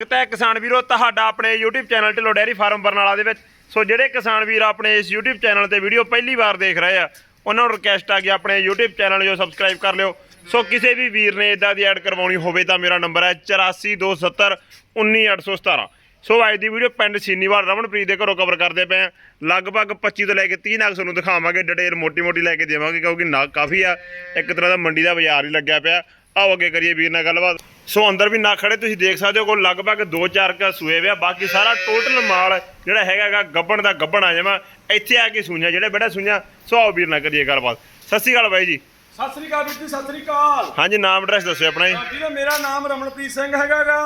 ਤੇ ਕਿਸਾਨ ਵੀਰੋ, ਤੁਹਾਡਾ ਆਪਣੇ YouTube channel Dhillon dairy farm Barnala ਦੇ ਵਿੱਚ। ਸੋ ਜਿਹੜੇ ਕਿਸਾਨ ਵੀਰ ਆਪਣੇ ਇਸ YouTube ਚੈਨਲ ਤੇ ਵੀਡੀਓ ਪਹਿਲੀ ਵਾਰ ਦੇਖ ਰਹੇ ਆ, ਉਹਨਾਂ ਨੂੰ ਰਿਕਵੈਸਟ ਆ ਕਿ ਆਪਣੇ YouTube ਚੈਨਲ ਜੋ ਸਬਸਕ੍ਰਾਈਬ ਕਰ ਲਿਓ। ਸੋ ਕਿਸੇ ਵੀ ਵੀਰ ਨੇ ਇਦਾਂ ਦੀ ਐਡ ਕਰਵਾਉਣੀ ਹੋਵੇ ਤਾਂ ਮੇਰਾ ਨੰਬਰ ਹੈ 8427 19817 ਸੋ ਅੱਜ ਦੀ ਵੀਡੀਓ ਪਿੰਡ ਸੀਨੀਵਾਲ ਰਮਨਪ੍ਰੀਤ ਦੇ ਘਰੋਂ ਕਵਰ ਕਰਦੇ ਪਏ ਆ। ਲਗਭਗ 25 ਤੋਂ ਲੈ ਕੇ 30 ਨਗ ਤੁਹਾਨੂੰ ਦਿਖਾਵਾਂਗੇ, ਡਿਟੇਲ ਮੋਟੀ ਮੋਟੀ ਲੈ ਕੇ ਦੇਵਾਂਗੇ, ਕਿਉਂਕਿ ਨਗ ਕਾਫੀ ਆ। ਇੱਕ ਤਰ੍ਹਾਂ ਦਾ ਮੰਡੀ ਦਾ ਬਾਜ਼ਾਰ ਹੀ ਲੱਗਿਆ ਪਿਆ। ਆਓ ਅੱਗੇ ਕਰੀਏ ਵੀਰ ਨਾਲ ਗੱਲਬਾਤ। ਸੋ ਅੰਦਰ ਵੀ ਨਾ ਖੜੇ ਤੁਸੀਂ ਦੇਖ ਸਕਦੇ ਹੋ ਕੋਲ ਲਗਭਗ 2-4 ਕ ਸੂਏ ਵਿਆ ਬਾਕੀ ਸਾਰਾ ਟੋਟਲ ਮਾਲ ਜਿਹੜਾ ਹੈਗਾਗਾ ਗੱਬਣ ਦਾ ਗੱਬਣ ਆ ਜਾਵਾਂ ਇੱਥੇ ਆ ਕੇ ਸੂਈਆਂ ਜਿਹੜੇ ਬੜਾ ਸੂਈਆਂ। ਸੋ ਆਓ ਵੀਰ ਨਾਲ ਕਰੀਏ ਗੱਲਬਾਤ। ਸਤਿ ਸ਼੍ਰੀ ਅਕਾਲ ਬਾਈ ਜੀ। ਸਤਿ ਸ੍ਰੀ ਅਕਾਲ ਵੀਰ ਜੀ ਸਤਿ ਸ੍ਰੀ ਅਕਾਲ। ਹਾਂਜੀ ਨਾਮ ਐਡਰੈਸ ਦੱਸਿਓ ਆਪਣਾ ਜੀ। ਮੇਰਾ ਨਾਮ ਰਮਨਪ੍ਰੀਤ ਸਿੰਘ ਹੈਗਾਗਾ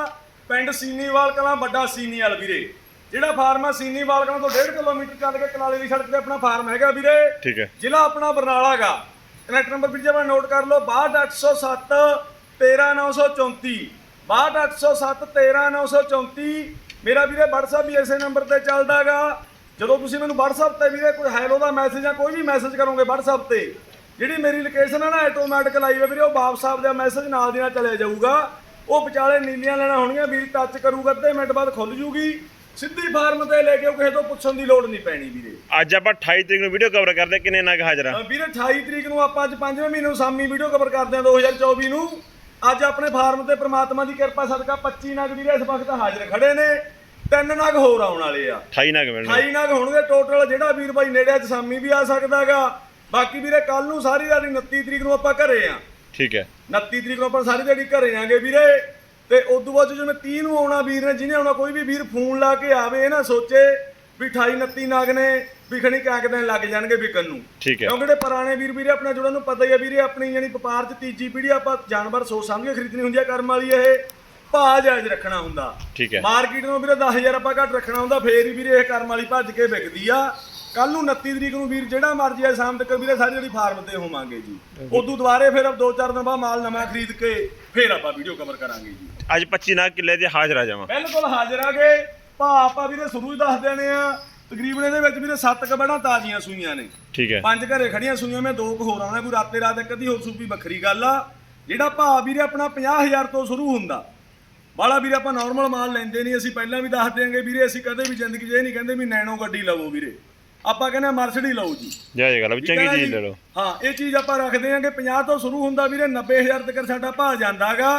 ਪਿੰਡ ਸੀਨੀਵਾਲ ਕਲਾਂ ਵੱਡਾ ਸੀਨੀਵਾਲ ਵੀਰੇ। ਜਿਹੜਾ ਫਾਰਮ ਆ ਸੀਨੀਵਾਲ ਕਲਾਂ ਤੋਂ 1.5 ਕਿਲੋਮੀਟਰ ਚੱਲ ਕੇ ਕਨਾਲੇ ਦੀ ਸੜਕ ਤੇ ਆਪਣਾ ਫਾਰਮ ਹੈਗਾ ਵੀਰੇ। ਠੀਕ ਹੈ। ਜ਼ਿਲ੍ਹਾ ਆਪਣਾ ਬਰਨਾਲਾ ਗਾ। ਕਨੈਕਟ ਨੰਬਰ ਵੀਰ ਜੀ ਨੋਟ ਕਰ ਲਓ 62807 13934 62807 13934 ਮੇਰਾ ਵੀਰੇ WhatsApp ਵੀ ਇਸੇ ਨੰਬਰ ਤੇ ਚੱਲਦਾਗਾ। ਜਦੋਂ ਤੁਸੀਂ ਮੈਨੂੰ WhatsApp ਤੇ ਵੀਰੇ ਕੋਈ ਹੈਲੋ ਦਾ ਮੈਸੇਜ ਜਾਂ ਕੋਈ ਵੀ ਮੈਸੇਜ ਕਰੋਗੇ WhatsApp ਤੇ, ਜਿਹੜੀ ਮੇਰੀ ਲੋਕੇਸ਼ਨ ਹੈ ਨਾ ਆਟੋਮੈਟਿਕ ਲਾਈਵ ਹੈ ਵੀਰੇ, ਉਹ ਵਾਪਸ ਆਪ ਦਾ ਮੈਸੇਜ ਨਾਲ ਦੀ ਨਾਲ ਚਲੇ ਜਾਊਗਾ। ਉਹ ਵਿਚਾਲੇ ਨੀਲੀਆਂ ਲੈਣਾ ਹੋਣਗੀਆਂ, ਵੀਰ ਟੱਚ ਕਰੂਗਾ, ਅੱਧੇ ਮਿੰਟ ਬਾਅਦ ਖੁੱਲ ਜੂਗੀ। ਸਿੱਧੀ ਫਾਰਮ ਤੇ ਲੈ ਕੇ ਉਹ ਕਿਸੇ ਤੋਂ ਪੁੱਛਣ ਦੀ ਲੋੜ ਨਹੀਂ ਪੈਣੀ ਵੀਰੇ। ਅੱਜ ਆਪਾਂ 28 ਤਰੀਕ ਨੂੰ ਵੀਡੀਓ ਕਵਰ ਕਰਦੇ ਕਿੰਨੇ ਨਗ ਹਾਜ਼ਰ ਆ? ਅ, ਵੀਰੇ 28 ਤਰੀਕ ਨੂੰ ਆਪਾਂ ਅੱਜ 5ਵੇਂ ਮਹੀਨੇ ਨੂੰ ਸਾਮੀ ਵੀਡੀਓ ਕਵਰ ਕਰਦੇ ਹਾਂ 2024 ਨੂੰ। ਅੱਜ ਆਪਣੇ ਫਾਰਮ ਤੇ ਪ੍ਰਮਾਤਮਾ ਦੀ ਕਿਰਪਾ ਸਦਕਾ 25 ਨਗ ਵੀਰੇ ਇਸ ਵਕਤ ਹਾਜ਼ਰ ਖੜੇ ਨੇ। ਤਿੰਨ ਨਗ ਹੋਰ ਆਉਣ ਵਾਲੇ ਆ। 28 ਨਗ ਮਿਲਣੇ 28 ਨਗ ਹੋਣਗੇ ਟੋਟਲ ਜਿਹੜਾ ਵੀਰ ਬਾਈ ਨੇੜੇ ਅੱਜ ਸਾਮੀ ਵੀ ਆ ਸਕਦਾਗਾ ਬਾਕੀ ਵੀਰੇ ਕੱਲ ਨੂੰ ਸਾਰੀ ਦਿਹਾੜੀ 29 ਤਰੀਕ ਨੂੰ ਆਪਾਂ ਘਰੇ ਆ। ਠੀਕ ਹੈ। 29 ਤਰੀਕ ਨੂੰ ਆਪਾਂ ਸਾਰੀ ਦਿਹਾੜੀ ਘਰੇ ਆਂਗੇ ਵੀਰੇ। ਤੇ ਉਦੋਂ ਬਾਅਦ 'ਚ ਜਿਵੇਂ 30 ਨੂੰ ਆਉਣਾ ਵੀਰ ਨੇ ਜਿਹਨੇ ਆਉਣਾ ਕੋਈ ਵੀ ਵੀਰ ਫੋਨ ਲਾ ਕੇ ਆਵੇ ਇਹ ਨਾ ਸੋਚੇ ਵੀ 28 29 ਨਗ ਨੇ ਵੀ ਖਣੀ ਕਾਂਕ ਦਿਨ ਲੱਗ ਜਾਣਗੇ ਵਿਕਣ ਨੂੰ। ਠੀਕ ਹੈ। ਕਿਉਂਕਿ ਜਿਹੜੇ ਪੁਰਾਣੇ ਵੀਰ ਵੀਰੇ ਆਪਣੇ ਜੁੜਨ ਨੂੰ ਪਤਾ ਹੀ ਆ ਵੀਰੇ ਆਪਣੀ ਯਾਨੀ ਵਪਾਰ 'ਚ ਤੀਜੀ ਪੀੜ੍ਹੀ ਆਪਾਂ ਜਾਨਵਰ ਸੋਚ ਸਮਝ ਕੇ ਖਰੀਦਣੀ ਹੁੰਦੀ ਆ ਕਰਮ ਵਾਲੀ ਇਹ ਭਾਅ ਜਾਇਜ਼ ਰੱਖਣਾ ਹੁੰਦਾ। ਠੀਕ ਹੈ। ਮਾਰਕੀਟ ਨੂੰ ਵੀਰੇ 10000 ਆਪਾਂ ਘੱਟ ਰੱਖਣਾ ਹੁੰਦਾ ਫੇਰ ਹੀ ਵੀਰੇ ਇਹ ਕਰਮ ਵਾਲੀ ਭੱਜ ਕੇ ਵਿਕਦੀ ਆ। ਕੱਲ ਨੂੰ 29 ਤਰੀਕ ਨੂੰ ਵੀਰ ਜਿਹੜਾ ਮਰਜ਼ੀ ਆ ਸ਼ਾਮ ਤੱਕ ਵੀਰੇ ਸਾਰੀ ਜਿਹੜੀ ਫਾਰਮ ਤੇ ਹੋਵਾਂਗੇ ਜੀ। ਉਦੋਂ ਦੁਬਾਰੇ ਫਿਰ ਦੋ ਚਾਰ ਦਿਨ ਬਾਅਦ ਮਾਲ ਨਵਾਂ ਖਰੀਦ ਕੇ ਫੇਰ ਆਪਾਂ ਵੀਡੀਓ ਕਵਰ ਕਰਾਂਗੇ ਜੀ। ਅੱਜ 25 ਨਗ ਕਿੱਲੇ ਦੇ ਹਾਜ਼ਰ ਆ ਜਾਵਾਂ। ਬਿਲਕੁਲ ਹਾਜ਼ਰ ਆਗੇ ਭਾਅ ਆਪਾਂ ਵੀਰੇ ਸ਼ੁਰੂ ਹੀ ਦੱਸ ਦੇਣੇ ਆ ਤਕਰੀਬਨ ਇਹਦੇ ਵਿੱਚ ਵੀਰੇ ਸੱਤ ਕਬੜਾਂ ਤਾਜ਼ੀਆਂ ਸੂਈਆਂ ਨੇ। ਠੀਕ ਹੈ। ਪੰਜ ਘਰੇ ਖੜੀਆਂ ਸੂਈਆਂ ਮੈਂ ਦੋ ਕੁ ਹੋਰ ਆਉਣਾ ਕੋਈ ਰਾਤੇ ਰਾਤ ਇੱਕ ਅੱਧੀ ਹੋਰ ਸੂਪੀ ਵੱਖਰੀ ਗੱਲ ਆ। ਜਿਹੜਾ ਭਾਅ ਵੀਰੇ ਆਪਣਾ 50000 ਤੋਂ ਸ਼ੁਰੂ ਹੁੰਦਾ ਬਾਲਾ ਵੀਰੇ ਆਪਾਂ ਨਾਰਮਲ ਮਾਲ ਲੈਂਦੇ ਨਹੀਂ ਅਸੀਂ ਪਹਿਲਾਂ ਵੀ ਦੱਸ ਦਿਆਂਗੇ ਵੀਰੇ ਅਸੀਂ ਕਦੇ ਵੀ ਜ਼ਿੰਦਗੀ 'ਚ ਇਹ ਨਹੀਂ ਕਹਿੰਦੇ ਵੀ ਨੈਣੋ ਗੱਡੀ ਲਵੋ ਵੀਰੇ। ਆਪਾਂ ਕਹਿੰਦੇ ਮਰਸਡੀ ਲਓ ਜੀ। ਜੈ ਜੈ ਗੱਲ ਵੀ ਠੀਕ ਹੈ ਚੰਗੀ ਨਾ ਚੀਜ਼ ਜੀ? ਲੈ ਲਓ। ਹਾਂ ਇਹ ਚੀਜ਼ ਆਪਾਂ ਰੱਖਦੇ ਆਂਗੇ 50 ਤੋਂ ਸ਼ੁਰੂ ਹੁੰਦਾ ਵੀਰੇ 90000 ਤੱਕ ਸਾਡਾ ਭਾਅ ਜਾਂਦਾਗਾ।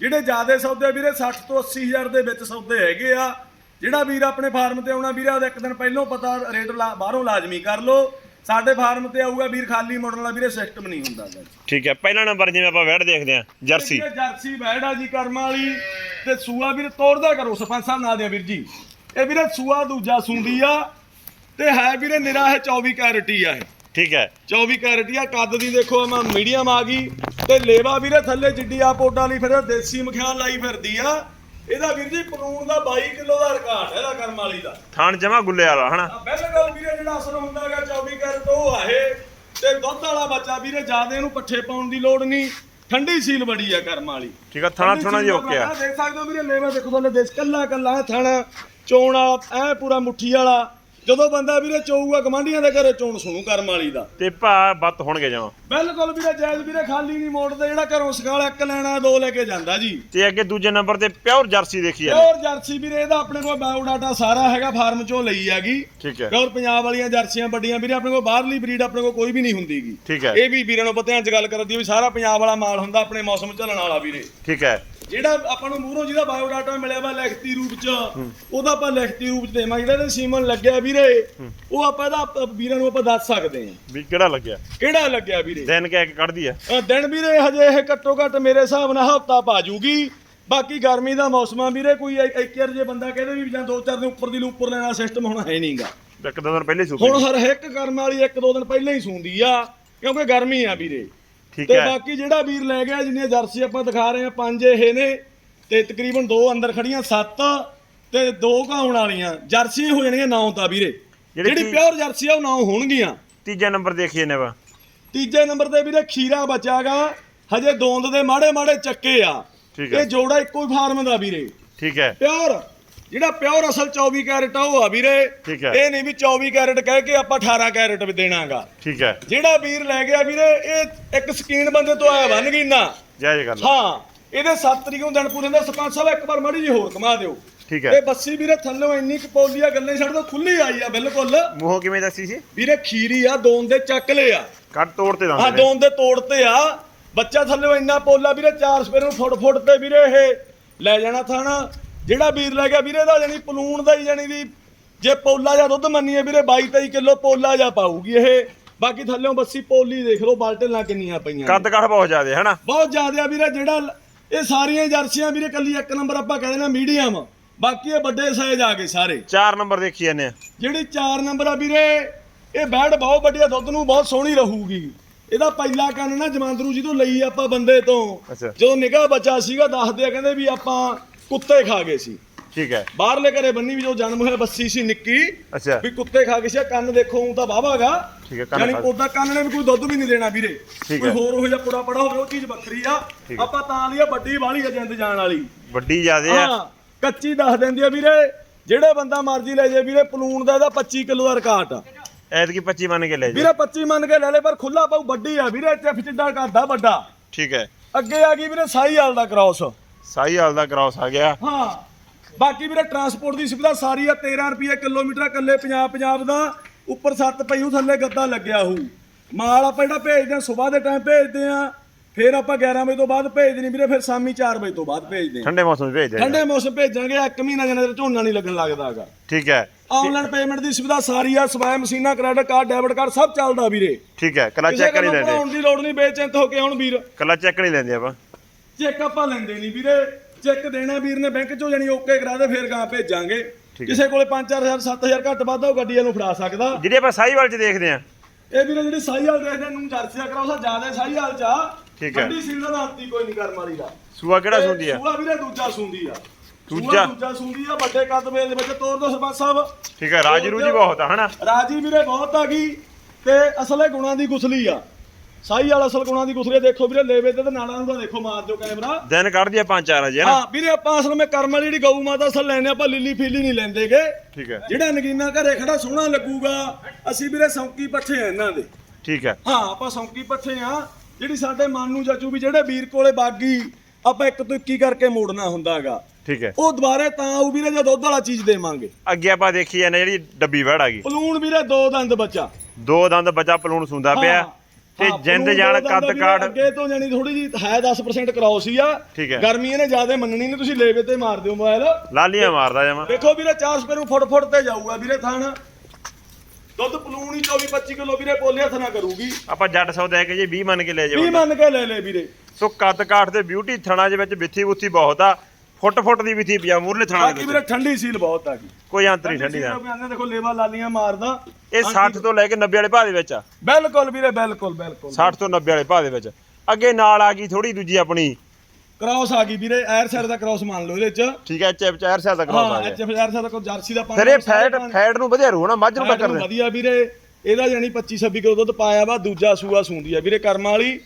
ਜਿਹੜੇ ਜ਼ਿਆਦੇ ਸੌਦੇ ਵੀਰੇ 60 ਤੋਂ 80000 ਦੇ ਵਿੱਚ ਸੌਦੇ ਹੈਗੇ ਆ। ਜਿਹੜਾ ਵੀਰ ਆਪਣੇ ਫਾਰਮ ਤੇ ਆਉਣਾ ਵੀਰੇ ਉਹਦਾ ਇੱਕ ਦਿਨ ਪਹਿਲਾਂ ਪਤਾ ਰੇਟ ਲਾ- ਬਾਹਰੋਂ ਲਾਜ਼ਮੀ ਕਰ ਲਓ। ਸਾਡੇ ਫਾਰਮ ਤੇ ਆਊਗਾ ਵੀਰ ਖਾਲੀ ਮੁੜਨ ਵਾਲਾ ਵੀਰੇ ਸਿਸਟਮ ਨਹੀਂ ਹੁੰਦਾ ਗਾ ਠੀਕ ਹੈ ਪਹਿਲਾ ਨੰਬਰ ਜਿਵੇਂ ਆਪਾਂ ਵੈੜ ਦੇਖਦੇ ਹਾਂ ਜਰਸੀ। ਇਹ ਜਰਸੀ ਬੈੜਾ ਜੀ ਕਰਮਾਂ ਵਾਲੀ ਤੇ ਸੂਆ ਵੀਰੇ ਤੋੜਦਾ ਕਰੋ ਸਰਪੰਚ ਸਾਹਿਬ ਨਾਲ ਦੇ ਵੀਰ ਜੀ। ਇਹ ਵੀਰੇ ਸੂਆ ਦੂਜਾ ਸੁੰਦੀ ਆ ਤੇ ਹੈ ਵੀਰੇ ਨਿਰਾ ਹੈ 24 ਕੈਰਟੀ ਆ ਇਹ। ਠੀਕ ਹੈ। 24 ਕੈਰਟ ਆ ਕੱਦ ਦੀ ਦੇਖੋ ਮੈਂ ਮੀਡੀਅਮ ਆ ਗਈ। ਤੇ ਲੇਵਾ ਵੀਰੇ ਥੱਲੇ ਜਿੱਡੀ ਆ ਪੋਟਾ ਲਈ ਫਿਰ ਦੇਸੀ ਮਖਿਆਲ ਲਾਈ ਫਿਰਦੀ ਆ। ਇਹਦਾ ਵੀਰ ਜੀ ਕਾਨੂੰਨ ਦਾ 22 ਕਿਲੋ ਦਾ ਰਿਕਾਰਡ ਹੈ ਇਹਦਾ ਕਰਮ ਵਾਲੀ ਦਾ। ਥਾਣ ਜਮਾ ਗੁੱਲੇ ਵਾਲਾ ਹਨਾ? ਬਿਲਕੁਲ ਵੀਰੇ ਜਿਹੜਾ ਅਸਰ ਹੁੰਦਾਗਾ 24 ਕੈਰਟ ਉਹ ਆ ਇਹ। ਤੇ ਦੁੱਧ ਵਾਲਾ ਬੱਚਾ ਵੀਰੇ ਜ਼ਿਆਦਾ ਇਹਨੂੰ ਪੱਠੇ ਪਾਉਣ ਦੀ ਲੋੜ ਨਹੀਂ। ਠੰਡੀ ਸੀਲ ਬੜੀ ਆ ਕਰਮ ਵਾਲੀ। ਠੀਕ ਆ ਥਾਣਾ ਥੋਣਾ ਜੀ ਓਕੇ ਆ। ਦੇਖ ਸਕਦੇ ਹੋ ਵੀਰੇ ਲੇਵਾ ਦੇਖੋ ਥੱਲੇ ਦੇਸ ਕੱਲਾ ਕੱਲਾ ਥਾਣਾ ਚੋਣ ਵਾਲਾ ਐ ਪੂਰਾ ਮੁੱਠੀ ਵਾਲਾ। ਜਦੋਂ ਬੰਦਾ ਵੀਰੇ ਚੋਊਗਾ ਗਮਾਂਡੀਆਂ ਦੇ ਘਰੇ ਚੋਣ ਸੁਣੂ ਕਰਮ ਵਾਲੀ ਦਾ। ਤੇ ਭਾ ਬੱਤ ਹੋਣਗੇ ਜਮਾ। ਬਿਲਕੁਲ ਵੀਰੇ ਜਾਇਜ਼ ਵੀਰੇ ਖਾਲੀ ਨਹੀਂ ਮੋੜਦੇ ਜਿਹੜਾ ਘਰੋਂ ਸਕਾਲ ਇੱਕ ਲੈਣਾ ਦੋ ਲੈ ਕੇ ਜਾਂਦਾ ਜੀ। ਤੇ ਅੱਗੇ ਦੂਜੇ ਨੰਬਰ ਤੇ ਪਿਓਰ ਜਰਸੀ ਦੇਖੀ ਆ ਪਿਓਰ ਜਰਸੀ ਵੀਰੇ ਇਹਦਾ ਆਪਣੇ ਕੋਲ ਬਾਇਓਡਾਟਾ ਸਾਰਾ ਹੈਗਾ ਫਾਰਮ ਚੋਂ ਲਈ ਹੈਗੀ। ਠੀਕ ਹੈ। ਪਿਓਰ ਪੰਜਾਬ ਵਾਲੀਆਂ ਜਰਸੀਆਂ ਵੱਡੀਆਂ ਵੀਰੇ ਆਪਣੇ ਕੋਲ ਬਾਹਰਲੀ ਬਰੀਡ ਆਪਣੇ ਕੋਲ ਕੋਈ ਵੀ ਨਹੀਂ ਹੁੰਦੀਗੀ ਠੀਕ ਹੈ। ਇਹ ਵੀ ਵੀਰਾਂ ਨੂੰ ਪਤਾ ਅੱਜ ਗੱਲ ਕਰਦੀ ਵੀ ਸਾਰਾ ਪੰਜਾਬ ਵਾਲਾ ਮਾਲ ਹੁੰਦਾ ਆਪਣੇ ਮੌਸਮ ਝੱਲਣ ਵਾਲਾ ਵੀਰੇ। ਠੀਕ ਹੈ। ਜਿਹੜਾ ਆਪਾਂ ਨੂੰ ਮੂਹਰੋਂ ਜਿਹਦਾ ਬਾਇਓਡਾਟਾ ਮਿਲਿਆ ਵਾ ਲਿਖਤੀ ਰੂਪ ਚ ਉਹਦਾ ਆਪਾਂ ਲਿਖਤੀ ਰੂਪ ਚ ਦੇਵਾਂਗੇ। ਜਿਹੜਾ ਇਹਦੇ ਸੀਮਨ ਲੱਗਿਆ ਵੀਰੇ ਉਹ ਆਪਾਂ ਇਹਦਾ ਵੀਰਾਂ ਨੂੰ ਆਪਾਂ ਦੱਸ ਸਕਦੇ ਹਾਂ। ਵੀ ਕਿਹੜਾ ਲੱਗਿਆ? ਕਿਹੜਾ ਲੱਗਿਆ ਵੀਰੇ? ਦਿਨ ਕਹਿ ਕੇ ਕੱਢਦੀ ਆ? ਅ, ਦਿਨ ਵੀਰੇ ਹਜੇ ਇਹ ਘੱਟੋ ਘੱਟ ਮੇਰੇ ਹਿਸਾਬ ਨਾਲ ਹਫਤਾ ਪਾ ਜੂਗੀ। ਬਾਕੀ ਗਰਮੀ ਦਾ ਮੌਸਮ ਆ ਵੀਰੇ ਕੋਈ ਇੱਕ ਇੱਕ ਜੇ ਬੰਦਾ ਕਹਿੰਦੇ ਵੀ ਜਾਂ ਦੋ ਚਾਰ ਦਿਨ ਉੱਪਰ ਦੀ ਨੂੰ ਉੱਪਰ ਲੈਣਾ ਸਿਸਟਮ ਹੁਣ ਹੈ ਨਹੀਂਗਾ ਇੱਕ ਦੋ ਦਿਨ ਪਹਿਲੇ ਸੂਪੀ ਹੁਣ ਹਰ ਇੱਕ ਕਰਮ ਵਾਲੀ ਇੱਕ ਦੋ ਦਿਨ ਪਹਿਲਾਂ ਹੀ ਸੂੰਦੀ ਆ ਕਿਉਂਕਿ ਗਰਮੀ ਆ ਵੀਰੇ। ਠੀਕ ਤੇ ਹੈ। ਬਾਕੀ ਜਿਹੜਾ ਵੀਰ ਲੈ ਗਿਆ ਜਿੰਨੀਆਂ ਜਰਸੀ ਆਪਾਂ ਦਿਖਾ ਰਹੇ ਆ ਪੰਜ ਇਹ ਨੇ ਤੇ ਤਕਰੀਬਨ ਦੋ ਅੰਦਰ ਖੜੀਆਂ ਸੱਤ ਤੇ ਦੋ ਘਾਉਣ ਵਾਲੀਆਂ। ਜਰਸੀ ਹੋ ਜਾਣਗੀਆਂ ਨੌ ਤਾਂ ਵੀਰੇ। ਜਿਹੜੀ ਜਿਹੜੀ ਕੀ- ਪਿਓਰ ਜਰਸੀ ਆ ਉਹ ਨੌ ਹੋਣਗੀਆਂ। ਤੀਜਾ ਨੰਬਰ ਦੇਖੀਏ ਨੇ ਵਾ ਤੀਜੇ ਨੰਬਰ ਤੇ ਵੀਰੇ ਖੀਰਾ ਬਚਾਗਾ ਹਜੇ ਦੋਂਦ ਦੇ ਮਾੜੇ ਮਾੜੇ ਚੱਕੇ ਆ। ਠੀਕ ਹੈ। ਇਹ ਜੋੜਾ ਇੱਕੋ ਹੀ ਫਾਰਮ ਦਾ ਵੀਰੇ। ਠੀਕ ਹੈ। ਪਿਓਰ ਜਿਹੜਾ ਪਿਓਰ ਅਸਲ 24 ਕੈਰਟ ਆ ਉਹ ਆ ਵੀਰੇ। ਠੀਕ ਹੈ। ਇਹ ਨਹੀਂ ਵੀ 24 ਕੈਰਟ ਕਹਿ ਕੇ ਆਪਾਂ 18 ਕੈਰਟ ਵੀ ਦੇਣਾਗਾ। ਠੀਕ ਹੈ। ਜਿਹੜਾ ਵੀਰ ਲੈ ਗਿਆ ਵੀਰੇ ਇਹ ਇੱਕ ਸਕੀਨ ਬੰਦੇ ਤੋਂ ਆਇਆ ਬਣ ਗਈ ਨਾ। ਜੈ ਜੈ ਗੱਲ ਹਾਂ ਇਹਦੇ 7 ਤਰੀਕ ਨੂੰ ਦਿਨ ਪੂਰੇ ਦਾ ਸਰਪੰਚ ਸਾਹਿਬ ਇੱਕ ਵਾਰ ਮਾੜੀ ਜੀ ਹੋਰ ਕਮਾ ਦਿਓ। ਠੀਕ ਇਹ ਹੈ ਬੱਸੀ ਵੀਰੇ ਥੱਲੋਂ ਇੰਨੀ ਕੁ ਪੌਲੀ ਆ ਗੱਲੇ ਛੱਡ ਦੋ ਖੁੱਲੀ ਆਈ ਆ ਬਿਲਕੁਲ। ਮੂੰਹੋਂ ਕਿਵੇਂ ਦੱਸੀ ਸੀ? ਵੀਰੇ ਖੀਰੀ ਆ ਦੋਨ ਦੇ ਚੱਕ ਲਏ ਆ। ਕੱਟ ਤੋੜ ਤੇ ਆ ਦੰਦ ਨੇ। ਦੋਨ ਦੇ ਤੋੜਤੇ ਆ। ਬੱਚਾ ਥੱਲੇ ਇੰਨਾ ਪੋਲਾ ਵੀਰੇ ਚਾਰ ਸਪੇਰ ਨੂੰ ਫੁੱਟ ਫੁੱਟ ਤੇ ਵੀਰੇ ਇਹ ਲੈ ਜਾਣਾ ਥਾਣਾ। ਜਿਹੜਾ ਵੀਰ ਲੈ ਗਿਆ ਵੀਰੇ ਦਾ ਜਾਨੀ ਪਲੂਣ ਦਾ ਹੀ ਜਾਨੀ ਦੀ ਜੇ ਪੋਲਾ ਜਾਂ ਦੁੱਧ ਮੰਨੀਏ ਵੀਰੇ 22 23 ਕਿਲੋ ਪੋਲਾ ਜਾਂ ਪਾਊਗੀ ਇਹ। ਬਾਕੀ ਥੱਲੇੋਂ ਬੱਸੀ ਪੋਲੀ ਦੇਖ ਲਓ ਬਾਲਟਲਾਂ ਕਿੰਨੀਆਂ ਪਈਆਂ। ਕੱਦ ਕੱਟ ਬਹੁਤ ਜ਼ਿਆਦੇ ਹਨਾ? ਬਹੁਤ ਜ਼ਿਆਦਾ ਵੀਰੇ ਜਿਹੜਾ ਇਹ ਸਾਰੀਆਂ ਜਰਸੀਆਂ ਵੀਰੇ ਕੱਲੀ ਇੱਕ ਨੰਬਰ ਆਪਾਂ ਕਹਿੰਦੇ ਨਾ ਮੀਡੀਅਮ। ਬਾਕੀ ਇਹ ਵੱਡੇ ਸਾਈਜ਼ ਆ ਗਏ ਸਾਰੇ। 4 ਨੰਬਰ ਦੇਖੀ ਜਾਂਦੇ ਆ। ਜਿਹੜੀ 4 ਨੰਬਰ ਆ ਵੀਰੇ ਇਹ ਬੈਡ ਬਹੁਤ ਵੱਡੀ ਆ ਦੁੱਧ ਨੂੰ ਬਹੁਤ ਸੋਹਣੀ ਰਹੂਗੀ। ਇਹਦਾ ਪਹਿਲਾ ਕੰਨ ਨਾ ਜਮਾਂਦਰੂ ਜੀ ਤੋਂ ਲਈ ਆਪਾਂ ਬੰਦੇ ਤੋਂ। ਜਦੋਂ ਨਿਗਾਹ ਬੱਚਾ ਸੀਗਾ ਦੱਸਦੇ ਆ ਕਹਿੰਦੇ ਵੀ ਆਪਾਂ ਕੁੱਤੇ ਖਾ ਗਏ ਸੀ। ਠੀਕ ਹੈ। ਬਾਹਰਲੇ ਘਰੇ ਬੰਨੀ ਵੀ ਜੋ ਜਨਮ ਹੋਇਆ ਬੱਸੀ ਸੀ ਨਿੱਕੀ ਅੱਛਾ। ਵੀ ਕੁੱਤੇ ਖਾ ਗਏ ਸੀ। ਆਹ ਕੰਨ ਦੇਖੋ ਊਂ ਤਾਂ ਵਾਹਵਾਗਾ ਠੀਕ ਹੈ, ਕੰਨ ਯਾਨੀ ਖਾ- ਉਹਦਾ ਕੰਨ ਨੇ ਵੀ ਕੋਈ ਦੁੱਧ ਵੀ ਨਹੀਂ ਦੇਣਾ ਵੀਰੇ। ਠੀਕ ਕੋਈ ਹੈ। ਹੋਰ ਉਹ ਜਿਹਾ ਪੁੜਾ ਪੜਾ ਹੋਵੇ ਉਹ ਚੀਜ਼ ਵੱਖਰੀ ਆ। ਠੀਕ ਹੈ। ਆਪਾਂ ਤਾਂ ਲਈ ਆ ਵੱਡੀ ਵਾਲੀ ਆ ਜਿੰਦ ਜਾਣ ਵਾਲੀ। ਵੱਡੀ ਜ਼ਿਆਦੇ ਆ। ਹਾਂ ਕੱਚੀ ਦੱਸ ਦਿੰਦੀ ਆ ਵੀਰੇ। ਜਿਹੜੇ ਬੰਦਾ ਮਰਜ਼ੀ ਲੈ ਜੇ ਵੀਰੇ ਪਲੂਣ ਦਾ ਇਹਦਾ 25 ਕਿਲੋ ਦਾ ਰਿਕਾਰਡ ਆ। ਐਤਕੀ 25 ਮੰਨ ਕੇ ਲੈ ਜੀ। ਵੀਰੇ 25 ਮੰਨ ਕੇ ਲੈ ਲੈ ਪਰ ਖੁੱਲਾ ਪਾਉ ਵੱਡੀ ਆ ਵੀਰੇ ਚਿਫ ਜਿੱਦਾਂ ਕਰਦਾ ਵੱਡਾ। ਠੀਕ ਹੈ। ਅੱਗੇ ਆ ਗਈ ਵੀਰੇ ਸਾਈ ਹਾਲ ਦਾ ਕ੍ਰਾਸ ਸਾਈ ਹਾਲ ਦਾ ਕ੍ਰਾਸ ਆ ਗਿਆ। ਹਾਂ ਬਾਕੀ ਵੀਰੇ ਟਰਾਂਸਪੋਰਟ ਦੀ ਸੁਵਿਧਾ ਸਾਰੀ ਆ 13 ਰੁਪਏ ਕਿਲੋਮੀਟਰ ਇਕੱਲੇ ਪੰਜਾਬ ਪੰਜਾਬ ਦਾ ਉੱਪਰ ਸੱਤ ਪਈੂ ਥੱਲੇ ਗੱਦਾ ਲੱਗਿਆ ਹੋਊ ਮਾਲ ਆਪਾਂ ਜਿਹੜਾ ਭੇਜਦੇ ਆ ਸਵੇਰ ਦੇ ਟਾਈਮ ਭੇਜਦੇ ਆ ਫਿਰ ਆਪਾਂ 11 ਵਜੇ ਤੋਂ ਬਾਅਦ ਭੇਜਦੇ ਨਹੀਂ ਵੀਰੇ ਫਿਰ ਸ਼ਾਮੀ 4 ਵਜੇ ਤੋਂ ਬਾਅਦ ਭੇਜਦੇ ਠੰਡੇ ਮੌਸਮ 'ਚ ਭੇਜ ਦੇ ਠੰਡੇ ਮੌਸਮ ਭੇਜਾਂਗੇ ਇੱਕ ਮਹੀਨਾ ਜਨਾ ਝੋਨਾ ਨਹੀਂ ਲੱਗਣ ਲੱਗਦਾ ਹੈਗਾ। ਠੀਕ ਹੈ। ਆਨਲਾਈਨ ਪੇਮੈਂਟ ਦੀ ਸੁਵਿਧਾ ਸਾਰੀ ਆ ਸਵਾਇ ਮਸ਼ੀਨਾਂ ਕ੍ਰੈਡਿਟ ਕਾਰਡ ਡੈਬਿਟ ਕਾਰਡ ਸਭ ਚੱਲਦਾ ਵੀਰੇ। ਠੀਕ ਹੈ ਕੱਲਾ ਚੈੱਕ ਨਹੀਂ ਲੈਂਦੇ। ਭਰਾਉਣ ਦੀ ਲੋੜ ਨਹੀਂ ਬੇਚਿੰਤ ਹੋ ਕੇ ਹੁਣ ਵੀਰ। ਕੱਲਾ ਚੈੱਕ ਨਹੀਂ ਲੈਂਦੇ ਆਪਾਂ। ਚੈੱਕ ਆਪਾਂ ਲੈਂਦੇ ਨਹੀਂ ਵੀਰੇ। ਚੈੱਕ ਦੇਣਾ ਵੀਰ ਨੇ ਬੈਂਕ ਚੋਂ ਜਾਨੀ ਓਕੇ ਕਰਾ ਦੇ ਫੇਰ ਗਾਂ ਭੇਜਾਂਗੇ। ਕਿਸੇ ਕੋਲੇ 5-4000 7000 ਘੱਟ ਵੱਧ ਉਹ ਗੱਡੀ ਨੂੰ ਫੜਾ ਸਕਦਾ। ਜਿਹੜੇ ਆਪਾਂ ਸਾਈਵਾਲ 'ਚ ਦੇਖਦੇ ਆ ਇਹ ਵੀਰੇ ਜਿਹੜੀ ਸਾਈ ਹਾਲ ਦੇਖਦੇ ਨੂੰ ਜਰਸੀ ਦਾ ਕਰਾਉਸਾ ਜ਼ਿਆਦਾ ਸਾਈ ਹਾਲ ਚ ਆ। ਠੀਕ ਹੈ। ਵੱਡੀ ਸੀਲ ਦਾ ਹੱਤੀ ਕੋਈ ਨਹੀਂ ਕਰ ਮਾਰੀ ਦਾ। ਸੂਆ ਕਿਹੜਾ ਸੁੰਦੀ ਆ? ਸੂਆ ਵੀਰੇ ਦੂਜਾ ਸੁੰਦੀ ਆ। ਦੂਜਾ? ਦੂਜਾ ਸੁੰਦੀ ਆ ਵੱਡੇ ਕੱਦ ਮੇਲ ਦੇ ਵਿੱਚ ਤੋਰ ਦੋ ਸਰਪੰਚ ਸਾਹਿਬ। ਠੀਕ ਹੈ ਰਾਜੀ ਰੂਜੀ ਬਹੁਤ ਆ ਹਨਾ? ਰਾਜੀ ਵੀਰੇ ਬਹੁਤ ਆ ਗਈ ਤੇ ਅਸਲੇ ਗੁਣਾਂ ਦੀ ਗੁਸਲੀ ਆ। ਸਾਈ ਵਾਲਾ ਅਸਲ ਗੁਣਾਂ ਦੀ ਗੁਸਲੀ ਆ। ਦੇਖੋ ਵੀਰੇ ਲੇਵੇ ਤੇ ਨਾਲਾਂ ਨੂੰ ਤਾਂ ਦੇਖੋ ਮਾਰ ਦਿਓ ਕੈਮਰਾ। ਦਿਨ ਕੱਢਦੀ ਆ ਪੰਜ ਚਾਰ ਹਜੇ ਹਨਾ? ਹਾਂ ਵੀਰੇ ਆਪਾਂ ਅਸਲ ਵਿੱਚ ਕਰਮ ਵਾਲੀ ਜਿਹੜੀ ਗਊ ਮਾਤਾ ਅਸਲ ਲੈਣੇ ਆਪਾਂ ਲਿੱਲੀ ਫੀਲੀ ਨਹੀਂ ਲੈਂਦੇਗੇ। ਠੀਕ ਹੈ। ਜਿਹੜਾ ਨਗੀਨਾ ਘਰੇ ਖੜਾ ਸੋਹਣਾ ਲੱਗੂਗਾ ਅਸੀਂ ਵੀਰੇ ਸੌਂਕੀ ਪੱਠੇ ਆ ਇਹਨਾਂ ਦੇ। ਠੀਕ ਹੈ। ਹਾਂ ਆਪਾਂ ਸੌਂਕੀ ਪੱਠੇ ਆ ਜਿਹੜੀ ਸਾਡੇ ਮਨ ਨੂੰ ਜਚੂ ਵੀ ਜਿਹੜੇ ਵੀਰ ਕੋਲੇ ਬਾਗੀ ਆਪਾਂ ਇੱਕ ਤੋਂ ਇੱਕੀ ਕਰਕੇ ਮੋੜਨਾ ਹੁੰਦਾਗਾ ਠੀਕ ਹੈ। ਉਹ ਦੁਬਾਰੇ ਤਾਂ ਆਊ ਵੀਰੇ ਜੇ ਦੁੱਧ ਵਾਲਾ ਚੀਜ਼ ਦੇਵਾਂਗੇ। ਅੱਗੇ ਆਪਾਂ ਦੇਖੀ ਜਾਂਦੇ ਜਿਹੜੀ ਡੱਬੀ ਵੜ ਆ ਗਈ ਪਲੂਣ ਵੀਰੇ ਦੋ ਦੰਦ ਬੱਚਾ। ਦੋ ਦੰਦ ਬੱਚਾ ਪਲੂਣ ਸੁੰਦਾ ਪਿਆ। ਤੇ ਹਾਂ, ਜਿੰਦ ਜਾਣ ਕੱਦ ਕਾਠ ਅੱਗੇ ਤੋਂ ਜਾਨੀ ਥੋੜੀ ਜੀ ਹੈ 10% ਕਰਾਉਸ ਹੀ ਆ। ਠੀਕ ਹੈ। ਗਰਮੀ ਇਹਨੇ ਜ਼ਿਆਦਾ ਮੰਨਣੀ ਨਹੀਂ ਤੁਸੀਂ ਲੇਵੇ ਤੇ ਮਾਰ ਦਿਓ ਮੋਬਾਈਲ ਲਾਲੀਆਂ ਮਾਰਦਾ ਜਮਾ। ਦੇਖੋ ਵੀਰੇ 4 ਸਪੇਰ ਨੂੰ ਫੁੱਟ ਫੁੱਟ ਤੇ ਜਾਊਗਾ ਵੀਰੇ ਥਣ। ਦੁੱਧ ਪਲੂਣੀ 24 25 ਕਿਲੋ ਵੀਰੇ ਪੋਲੇ ਹੱਥ ਨਾ ਕਰੂਗੀ। ਆਪਾਂ ਜੱਟ ਸੌ ਦੇ ਕੇ ਜੇ 20 ਮੰਨ ਕੇ ਲੈ 20 ਜਾਵਾਂ ਮੰਨ ਕੇ ਲੈ ਲੈ ਵੀਰੇ। ਸੋ ਕੱਦ ਕਾਠ ਤੇ ਬਿਊਟੀ ਥਣਾ ਦੇ ਵਿੱਚ ਬਿੱਥੀ ਬੁੱਥੀ ਬਹੁਤ ਆ। ਫੁੱਟ ਫੁੱਟ ਦੀ ਬਿੱਥੀ ਪਿਆ ਮੂਰਲੇ ਥਣਾ ਦੇ ਬਾਕੀ ਵੀਰੇ ਵਿੱਚ। ਠੰਡੀ ਸੀਲ ਬਹੁਤ ਆ ਗਈ ਕੋਈ ਅੰਤ ਨਹੀਂ ਠੰਡੀ ਦਾ ਦੇਖੋ ਲੇਵਾ ਲਾਲੀਆਂ ਮਾਰਦਾ। ਇਹ 60 ਤੋਂ ਲੈ ਕੇ 90 ਵਾਲੇ ਭਾਅ ਦੇ ਵਿੱਚ ਆ। ਬਿਲਕੁਲ ਵੀਰੇ ਬਿਲਕੁਲ ਬਿਲਕੁਲ। 60 ਤੋਂ 90 ਵਾਲੇ ਭਾਅ ਦੇ ਵਿੱਚ। ਅੱਗੇ ਨਾਲ ਆ ਗਈ ਥੋੜੀ ਦੂਜੀ ਆਪਣੀ। ਕ੍ਰਾਸ ਆ ਗਈ ਵੀਰੇ ਐਰ ਸਾਈਡ ਦਾ ਕ੍ਰਾਸ ਮੰਨ ਲਓ ਇਹਦੇ ਚ। ਠੀਕ ਹੈ ਚੈਪ ਚਾਰ ਸਾਲ ਦਾ ਕਰਾਸ ਹਾਂ ਆ ਗਿਆ। ਐਚ ਐਫ ਆਰ ਸਾਈਡ ਦਾ ਕੋਈ ਜਰਸੀ ਦਾ ਫਿਰ ਇਹ ਫੈਟ ਫੈਟ ਨੂੰ ਵਧਿਆ ਰੂ ਨਾ ਮੱਝ ਨੂੰ ਟੱਕਰ ਦੇ ਵਧੀਆ ਵੀਰੇ ਇਹਦਾ ਜਾਨੀ 25 26 ਕਿਲੋ ਦੁੱਧ ਪਾਇਆ ਵਾ ਦੂਜਾ ਸੂਆ ਸੂੰਦੀ ਆ ਵੀਰੇ ਕਰਮ ਵਾਲੀ।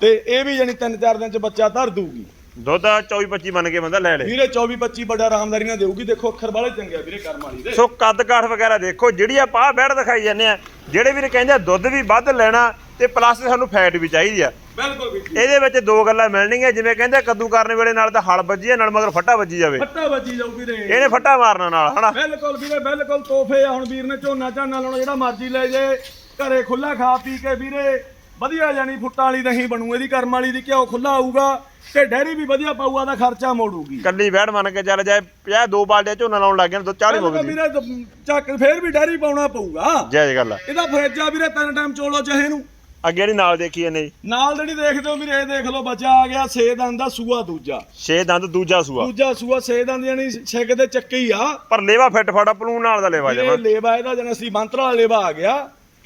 ਤੇ ਇਹ ਵੀ ਜਾਨੀ 3-4 ਦਿਨ ਚ ਬੱਚਾ ਧਰ ਦੂਗੀ। ਦੁੱਧ 24 25 ਮੰਨ ਕੇ ਬੰਦਾ ਲੈ ਲੇ। ਵੀਰੇ 24-25 ਬੜਾ ਆਰਾਮਦਾਰੀ ਨਾਲ ਦੇਊਗੀ। ਦੇਖੋ ਅੱਖਰ ਵਾਲੇ ਚੰਗੇ ਆ ਵੀਰੇ ਕਰਮ ਵਾਲੀ ਦੇ। ਸੋ ਕੱਦ ਕਾਠ ਵਗੈਰਾ ਦੇਖੋ ਜਿਹੜੀ ਆਪਾਂ ਆਹ ਬੈੜ ਦਿਖਾਈ ਜਾਂਦੇ ਆ ਜਿਹੜੇ ਵੀਰ ਕਹਿੰਦੇ ਆ ਦੁੱਧ ਵੀ ਵੱਧ ਲੈਣਾ ਤੇ ਪਲੱਸ ਸਾਨੂੰ ਫੈਟ ਵੀ ਚਾਹੀਦੀ ਆ। ਬਿਲਕੁਲ ਵੀਰ। ਜੀ ਇਹਦੇ ਵਿੱਚ ਦੋ ਗੱਲਾਂ ਮਿਲਣਗੀਆਂ ਜਿਵੇਂ ਕਹਿੰਦੇ ਆ ਕੱਦੂ ਕਰਨ ਵੇਲੇ ਨਾਲ ਤਾਂ ਹਲ ਵੱਜੀ ਆ ਨਾਲ ਮਗਰ ਫੱਟਾ ਵੱਜੀ ਜਾਵੇ। ਫੱਟਾ ਵੱਜੀ ਜਾਊ ਵੀਰੇ। ਇਹਨੇ ਫੱਟਾ ਮਾਰਨਾ ਨਾਲ ਹਨਾ? ਬਿਲਕੁਲ ਵੀਰੇ ਬਿਲਕੁਲ ਤੋਹਫੇ ਆ। ਹੁਣ ਵੀਰ ਨੇ ਝੋਨਾ ਝਾਨਾ ਲਾਉਣਾ ਜਿਹੜਾ ਮਰਜ਼ੀ ਲੈ ਜੇ। ਘਰੇ ਖੁੱਲਾ ਖਾ ਪੀ ਕੇ ਵੀਰੇ। ਵਧੀਆ ਜਾਨੀ ਫੁੱਟਾਂ ਵਾਲੀ ਦਹੀਂ ਬਣੂ ਇਹਦੀ ਕਰਮ ਵਾਲੀ ਦੀ ਘਿਓ ਖੁੱਲਾ ਆਊਗਾ ਤੇ ਡੈਰੀ ਵੀ ਵਧੀਆ ਪਾਊਗਾ ਦਾ ਖਰਚਾ ਮੋੜੂਗੀ। ਕੱਲੀ ਬੈੜ ਮੰਨ ਕੇ ਚੱਲ ਜਾਏ 50 ਦੋ ਬਾਲਟੀਆਂ ਝੋਨਾ ਲਾਉਣ ਲੱਗ ਦੋ 40 ਹੋ ਗਈ ਵੀਰੇ ਚੱਕ ਫੇਰ ਵੀ ਡੈਰੀ ਪਾਉਣਾ ਪਊਗਾ। ਜੈ ਗੱਲ ਆ। ਇਹਦਾ ਫਰਿੱਜ ਵੀਰੇ ਤਿੰਨ ਟਾਈਮ ਚੋਲੋ ਚਾਹੇ ਨੂੰ। ਅੱਗੇ ਜਿਹੜੀ ਨਾਲ ਦੇਖੀ ਜਾਂਦੇ ਜੀ? ਨਾਲ ਜਿਹੜੀ ਦੇਖਦੇ ਹੋ ਵੀਰੇ ਇਹ ਦੇਖ ਲਓ ਬੱਚਾ ਆ ਗਿਆ ਛੇ ਦੰਦ ਦਾ ਸੂਆ ਦੂਜਾ। ਛੇ ਦੰਦ ਦੂਜਾ ਸੂਆ। ਦੂਜਾ ਸੂਆ ਛੇ ਦੰਦ ਯਾਨੀ ਛਿੱਕ ਦੇ ਚੱਕੇ ਹੀ ਆ। ਪਰ ਲੇਵਾ ਫਿੱਟ ਫਾੜਾ ਪਲੂਣ ਨਾਲ ਦਾ ਲੇਵਾ ਇਹ ਜਮਾ। ਲੇਵਾ ਇਹਦਾ ਜਨ ਅਸੀਂ ਮੰਤਰਾ ਲੇਵਾ ਆ ਗਿਆ।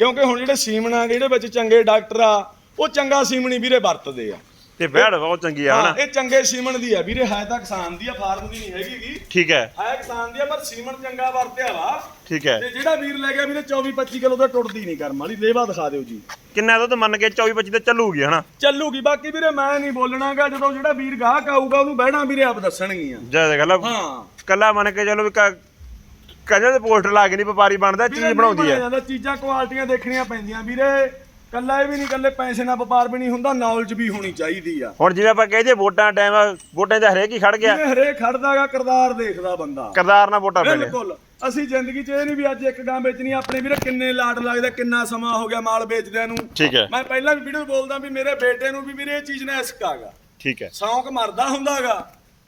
ਕਿਉਂਕਿ ਹੁਣ ਜਿਹੜੇ ਸੀਮਨ ਆ ਜਿਹੜੇ ਵਿੱਚ ਚੰਗੇ ਡਾਕਟਰ ਆ ਉਹ ਚੰਗਾ ਸੀਮਣੀ ਵੀਰੇ ਵਰਤਦੇ ਆ। ਤੇ ਬੈੜ ਬਹੁਤ ਚੰਗੀ ਆ ਹਨਾ? ਇਹ ਚੰਗੇ ਸੀਮਨ ਦੀ ਆ। ਵੀਰੇ ਹੈ ਤਾਂ ਕਿਸਾਨ ਦੀ ਆ ਫਾਰਮ ਦੀ ਨਹੀਂ ਹੈਗੀ ਗੀ। ਠੀਕ ਹੈ। ਹੈ ਕਿਸਾਨ ਦੀ ਆ ਪਰ ਸੀਮਨ ਚੰਗਾ ਵਰਤਿਆ ਵਾ। ਠੀਕ ਹੈ। ਤੇ ਜਿਹੜਾ ਵੀਰ ਲੈ ਗਿਆ ਵੀਰੇ 24 25 ਕਿਲੋ ਦਾ ਟੁੱਟਦੀ ਨਹੀਂ ਕਰਮ ਵਾਲੀ। ਲੇਵਾ ਦਿਖਾ ਦਿਓ ਜੀ। ਕਿੰਨਾ ਦੁੱਧ ਮੰਨ ਕੇ 24 25 ਤੇ ਚੱਲੂਗੀ ਹਨਾ? ਚੱਲੂਗੀ। ਬਾਕੀ ਵੀਰੇ ਮੈਂ ਨਹੀਂ ਬੋਲਣਾਗਾ ਜਦੋਂ ਜਿਹੜਾ ਵੀਰ ਗਾਹਕ ਆਊਗਾ ਉਹਨੂੰ ਬਹਿਣਾ ਵੀਰੇ ਆਪ ਦੱਸਣਗੀਆਂ। ਜੈ ਗੱਲ। ਆ। ਹਾਂ। ਕੱਲਾ ਮੰਨ ਕੇ ਚਲੋ ਵੀ ਕਹਿੰਦੇ ਪੋਸਟਰ ਲਾ ਕੇ ਨਹੀਂ ਵਪਾਰੀ ਬਣਦਾ ਚੀਜ਼ ਬਣਾਉਂਦੀ ਹੈ। ਚੀਜ਼ਾਂ ਕੁਆਲਟੀਆਂ ਦੇਖਣੀਆਂ ਪੈਂਦੀਆਂ ਵੀਰੇ। ਕੱਲਾ ਇਹ ਵੀ ਨਹੀਂ ਕੱਲੇ ਪੈਸੇ ਨਾਲ ਵਪਾਰ ਵੀ ਨਹੀਂ ਹੁੰਦਾ ਨੌਲੇਜ ਵੀ ਹੋਣੀ ਚਾਹੀਦੀ ਆ। ਹੁਣ ਜਿਵੇਂ ਆਪਾਂ ਕਹਦੇ ਵੋਟਾਂ ਟਾਈਮ ਵੋਟਾਂ 'ਚ ਹਰੇਕ ਹੀ ਖੜ ਗਿਆ। ਜਿਵੇਂ ਹਰੇਕ ਖੜਦਾਗਾ ਕਰਦਾਰ ਦੇਖਦਾ ਬੰਦਾ। ਕਰਦਾਰ ਨਾਲ ਵੋਟਾਂ ਪੈ ਬਿਲਕੁਲ। ਅਸੀਂ ਜ਼ਿੰਦਗੀ 'ਚ ਇਹ ਨਹੀਂ ਵੀ ਅੱਜ ਇੱਕ ਗਾਂ ਵੇਚਣੀ ਆਪਣੇ ਵੀਰੇ ਕਿੰਨੇ ਲਾਟ ਲੱਗਦਾ ਕਿੰਨਾ ਸਮਾਂ ਹੋ ਗਿਆ ਮਾਲ ਵੇਚਦਿਆਂ ਨੂੰ। ਠੀਕ ਹੈ। ਮੈਂ ਪਹਿਲਾਂ ਵੀ ਵੀਡੀਓ ਬੋਲਦਾ ਵੀ ਮੇਰੇ ਬੇਟੇ ਨੂੰ ਵੀ ਵੀਰੇ ਇਹ ਚੀਜ਼ ਨੇ ਇਸਕਾਗਾ ਠੀਕ ਹੈ। ਸ਼ੌਂਕ ਮਰਦਾ ਹੁੰਦਾਗਾ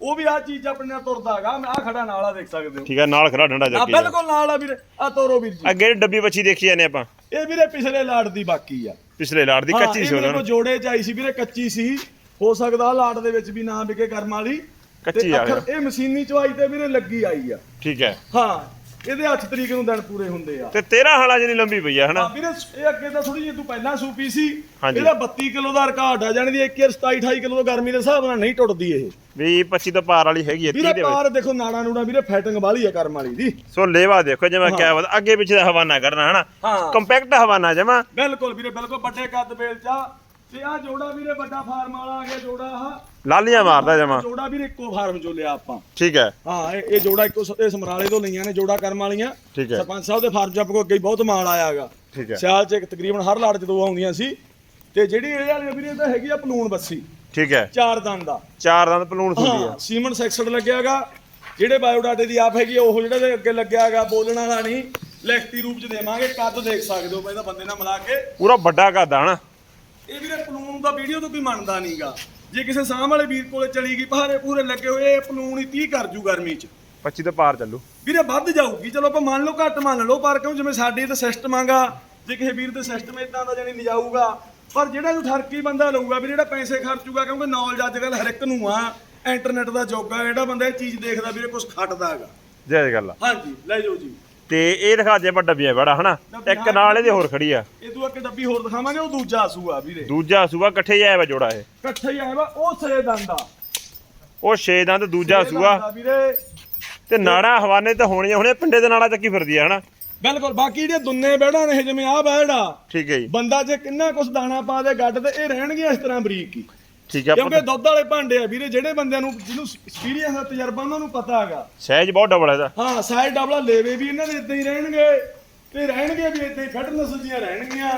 ਉਹ ਵੀ ਆ ਚੀਜ਼ ਆਪਣੇ ਨਾਲ ਤੁਰਦਾਗਾ ਮੈਂ ਆ ਖੜਾ ਨਾਲ ਆ ਦੇਖ ਸਕਦੇ ਹੋ। ਠੀਕ ਹੈ ਨਾਲ ਖੜਾ ਡੰਡਾ ਆ ਜੱਕੀ ਬਿਲਕੁਲ ਨਾਲ ਆ ਵੀਰੇ। ਆ ਤੋਰੋ ਵੀਰ ਜੀ। ਅੱਗੇ ਡੱਬੀ ਬੱਚੀ ਦੇਖੀ ਜਾਂਦੇ ਆਪਾਂ? ਇਹ ਵੀਰੇ ਪਿਛਲੇ ਲਾਟ ਦੀ ਬਾਕੀ ਆ। ਪਿਛਲੇ ਲਾੜ ਦੀ ਹਾਂ, ਕੱਚੀ ਇਹ ਸੀ ਮੇਰੇ ਕੋਲ ਜੋੜੇ ਚ ਆਈ ਸੀ ਵੀਰੇ ਕੱਚੀ ਸੀ। ਹੋ ਸਕਦਾ ਲਾਟ ਦੇ ਵਿੱਚ ਵੀ ਨਾ ਵਿਕੇ ਕਰਮ ਵਾਲੀ। ਕੱਚੀ ਆ ਅੱਖਰ ਇਹ ਮਸ਼ੀਨੀ ਚਵਾਈ ਤੇ ਵੀਰੇ ਲੱਗੀ ਆਈ ਆ। ਠੀਕ ਹੈ। ਹਾਂ ਇਹਦੇ 8 ਤਰੀਕ ਨੂੰ ਦਿਨ ਪੂਰੇ ਹੁੰਦੇ ਆ। ਤੇ 13 ਹਾਲਾ ਜਿੰਨੀ ਲੰਬੀ ਪਈ ਆ ਹਨਾ? ਹਾਂ ਵੀਰੇ ਇਹ ਅੱਗੇ ਤਾਂ ਥੋੜੀ ਜਿਹੀ ਤੂੰ ਪਹਿਲਾਂ ਸੂਪੀ ਸੀ। ਹਾਂਜੀ। ਇਹਦਾ 32 ਕਿਲੋ ਦਾ ਰਿਕਾਰਡ ਆ ਜਾਣੀ ਦੀ 1 27 28 ਕਿਲੋ ਦਾ ਗਰਮੀ ਦੇ ਹਿਸਾਬ ਨਾਲ ਨਹੀਂ ਟੁੱਟਦੀ ਇਹ। ਵੀ 25 ਤੋਂ ਪਾਰ ਵਾਲੀ ਹੈਗੀ ਹੈ 30 ਵੀਰੇ ਦੇ ਵਿੱਚ। ਪਾਰ ਦੇਖੋ ਨਾੜਾ ਨੂੜਾ ਵੀਰੇ ਫੈਟਿੰਗ ਵਾਲੀ ਆ ਕਰਮ ਵਾਲੀ ਦੀ। ਸੋ ਲੇਵਾ ਦੇਖੋ ਜਿਵੇਂ ਕਿਹਾ ਵਾ ਅੱਗੇ ਪਿੱਛੇ ਦਾ ਹਵਾਨਾ ਕਰਨਾ ਹਨਾ? ਹਾਂ। ਕੰਪੈਕਟ ਹਵਾਨਾ ਜਮਾ। ਬਿਲਕੁਲ ਵੀਰੇ ਬਿਲਕੁਲ ਵੱਡੇ ਕੱਦ ਬੇਲ ਚਾ ਤੇ ਆ ਜੋੜਾ ਵੀਰੇ ਵੱਡਾ ਫਾਰਮ ਵਾਲਾ ਆ ਗਿਆ ਜੋੜਾ ਆ ਲਾਲੀਆਂ ਮਾਰਦਾ ਜਮਾ। ਜੋੜਾ ਵੀਰੇ ਇੱਕੋ ਫਾਰਮ ਚੋਂ ਲਿਆ ਆਪਾਂ। ਠੀਕ ਹੈ। ਹਾਂ ਇਹ ਇਹ ਜੋੜਾ ਇੱਕੋ ਸ- ਇਹ ਸਮਰਾਲੇ ਤੋਂ ਲਈਆਂ ਨੇ ਜੋੜਾ ਕਰਮ ਵਾਲੀਆਂ। ਠੀਕ ਹੈ। ਸਰਪੰਚ ਸਾਹਿਬ ਦੇ ਫਾਰਮ ਚ ਆਪਾਂ ਕੋਲ ਅੱਗੇ ਹੀ ਬਹੁਤ ਮਾਲ ਆਇਆਗਾ ਠੀਕ ਹੈ। ਸਿਆਲ ਚ ਇੱਕ ਤਕਰੀਬਨ ਹਰ ਲਾੜ ਚ ਦੋ ਆਉਂਦੀਆਂ ਸੀ। ਤੇ ਜਿਹੜੀ ਇਹ ਵਾਲੀ ਵੀਰੇ ਤਾਂ ਹੈਗੀ ਆ ਪਲੂਣ ਬੱਸੀ। ਠੀਕ ਹੈ। ਚਾਰ ਦੰਦ ਦਾ। ਚਾਰ ਦੰਦ ਪਲੂਣ ਆ ਹਾਂ ਸੀਮਨ ਸੈਕਸਡ ਲੱਗਿਆਗਾ ਜਿਹੜੇ ਬਾਇਓਡਾਟੇ ਦੀ ਆਪ ਹੈਗੀ ਆ, ਉਹ ਜਿਹੜਾ ਦੇ ਅੱਗੇ ਲੱਗਿਆਗਾ ਬੋਲਣ ਵਾਲਾ ਨਹੀਂ। ਲਿਖਤੀ ਰੂਪ ਚ ਦੇਵਾਂਗੇ। ਕੱਦ ਦੇਖ ਸਕਦੇ ਹੋ ਪਹਿਲਾਂ ਬੰਦੇ ਨਾਲ ਮਿਲਾ ਕੇ। ਪੂਰਾ ਵੱਡਾ ਕੱਦ ਆ ਹਨਾ ਇਹ ਵੀਰੇ ਪਲੂਣ ਦਾ ਵੀਡੀਓ ਤੋਂ ਕੋਈ ਮੰਨਦਾ ਨਹੀਂਗਾ। ਜੇ ਕਿਸੇ ਸਾਹ ਵਾਲੇ ਵੀਰ ਕੋਲੇ ਚਲੀ ਗਈ ਪਹਾਰੇ ਪੂਰੇ ਲੱਗੇ ਹੋਏ ਇਹ ਪਲੂਣ ਹੀ 30 ਕਰ ਜੂ ਗਰਮੀ ਚ। 25 ਤੋਂ ਪਾਰ ਚੱਲੂ। ਵੀਰੇ ਵੱਧ ਜਾਊਗੀ। ਚਲੋ ਆਪਾਂ ਮੰਨ ਲਓ ਘੱਟ ਮੰਨ ਲਓ ਪਰ ਕਿਉਂ? ਜਿਵੇਂ ਸਾਡੇ ਤੇ ਸਿਸਟਮ ਆਗਾ ਜੇ ਕਿਸੇ ਵੀਰ ਦੇ ਸਿਸਟਮ ਇਦਾਂ ਦਾ ਜਾਨੀ ਨਹੀਂ ਜਾਊਗਾ ਪਰ ਜਿਹੜਾ ਨੂੰ ਠਰਕੀ ਬੰਦਾ ਲਊਗਾ ਵੀ ਜਿਹੜਾ ਪੈਸੇ ਖਰਚੂਗਾ ਕਿਉਂਕਿ ਨੌਲੇਜ ਅੱਜ ਕੱਲ ਹਰ ਇੱਕ ਨੂੰ ਆ ਇੰਟਰਨੈਟ ਦਾ ਯੁੱਗ ਆ ਜਿਹੜਾ ਬੰਦਾ ਇਹ ਚੀਜ਼ ਦੇਖਦਾ ਵੀਰੇ ਕੁਝ ਖੱਟਦਾ ਹੈਗਾ। ਜੈ ਗੱਲ ਆ। ਹਾਂਜੀ ਲੈ ਜਾਓ ਜੀ। ਤੇ ਇਹ ਦਿਖਾ ਜੇ ਆਪਾਂ ਡੱਬੀਆਂ ਬੜਾ ਹਨਾ? ਇੱਕ ਨਾਲ ਇਹਦੇ ਹੋਰ ਖੜੀ ਆ। ਇਹ ਤੋਂ ਅੱਗੇ ਡੱਬੀ ਹੋਰ ਦਿਖਾਵਾਂਗੇ ਉਹ ਦੂਜਾ ਸੂਆ ਵੀਰੇ। ਦੂਜਾ ਸੂਆ ਇਕੱਠੇ ਜਾਇਆ ਵਾ ਜੋੜਾ ਇਹ। ਇਕੱਠੇ ਹੀ ਆਇਆ ਵਾ ਉਹ ਸੇ ਦੰਦਾ ਉਹ 6 ਦੰਦ ਦੂਜਾ ਸੂਆ ਵੀਰੇ। ਤੇ ਨਾੜਾ ਹਵਾਨੇ ਤੇ ਹੋਣੀਆਂ ਹੁਣੇ ਪਿੰਡੇ ਦੇ ਨਾੜਾ ਚੱਕੀ ਫਿਰਦੀ ਆ ਹਨਾ? ਬਿਲਕੁਲ ਬਾਕੀ ਜਿਹੜੇ ਦੁੰਨੇ ਬੈੜਾਂ ਨੇ ਜਿਵੇਂ ਆ ਬੈੜਾ ਠੀਕ ਹੈ ਜੀ। ਬੰਦਾ ਜੇ ਕਿੰਨਾ ਕੁਛ ਦਾਣਾ ਪਾ ਦੇ ਗੱਡ ਤੇ ਇਹ ਰਹਿਣਗੇ ਇਸ ਤਰ੍ਹਾਂ ਬਰੀਕ ਹੀ। ਠੀਕ ਹੈ ਕਿਉਂਕਿ ਦੁੱਧ ਵਾਲੇ ਭਾਂਡੇ ਆ ਵੀਰੇ ਜਿਹੜੇ ਬੰਦਿਆਂ ਨੂੰ ਜਿਹਨੂੰ ਐਕਸਪੀਰੀਅੰਸ ਦਾ ਤਜਰਬਾ ਉਹਨਾਂ ਨੂੰ ਪਤਾ ਹੈਗਾ। ਸਹਿਜ ਬਹੁਤ ਡਬਲ ਇਹਦਾ। ਹਾਂ ਸਾਈਡ ਡਬਲਾ ਲੇਵੇ ਵੀ ਇਹਨਾਂ ਦੇ ਇਦਾਂ ਹੀ ਰਹਿਣਗੇ ਤੇ ਰਹਿਣਗੇ ਵੀ ਇਦਾਂ ਹੀ ਫਿਟਨੈਸ ਦੀਆਂ ਰਹਿਣਗੀਆਂ।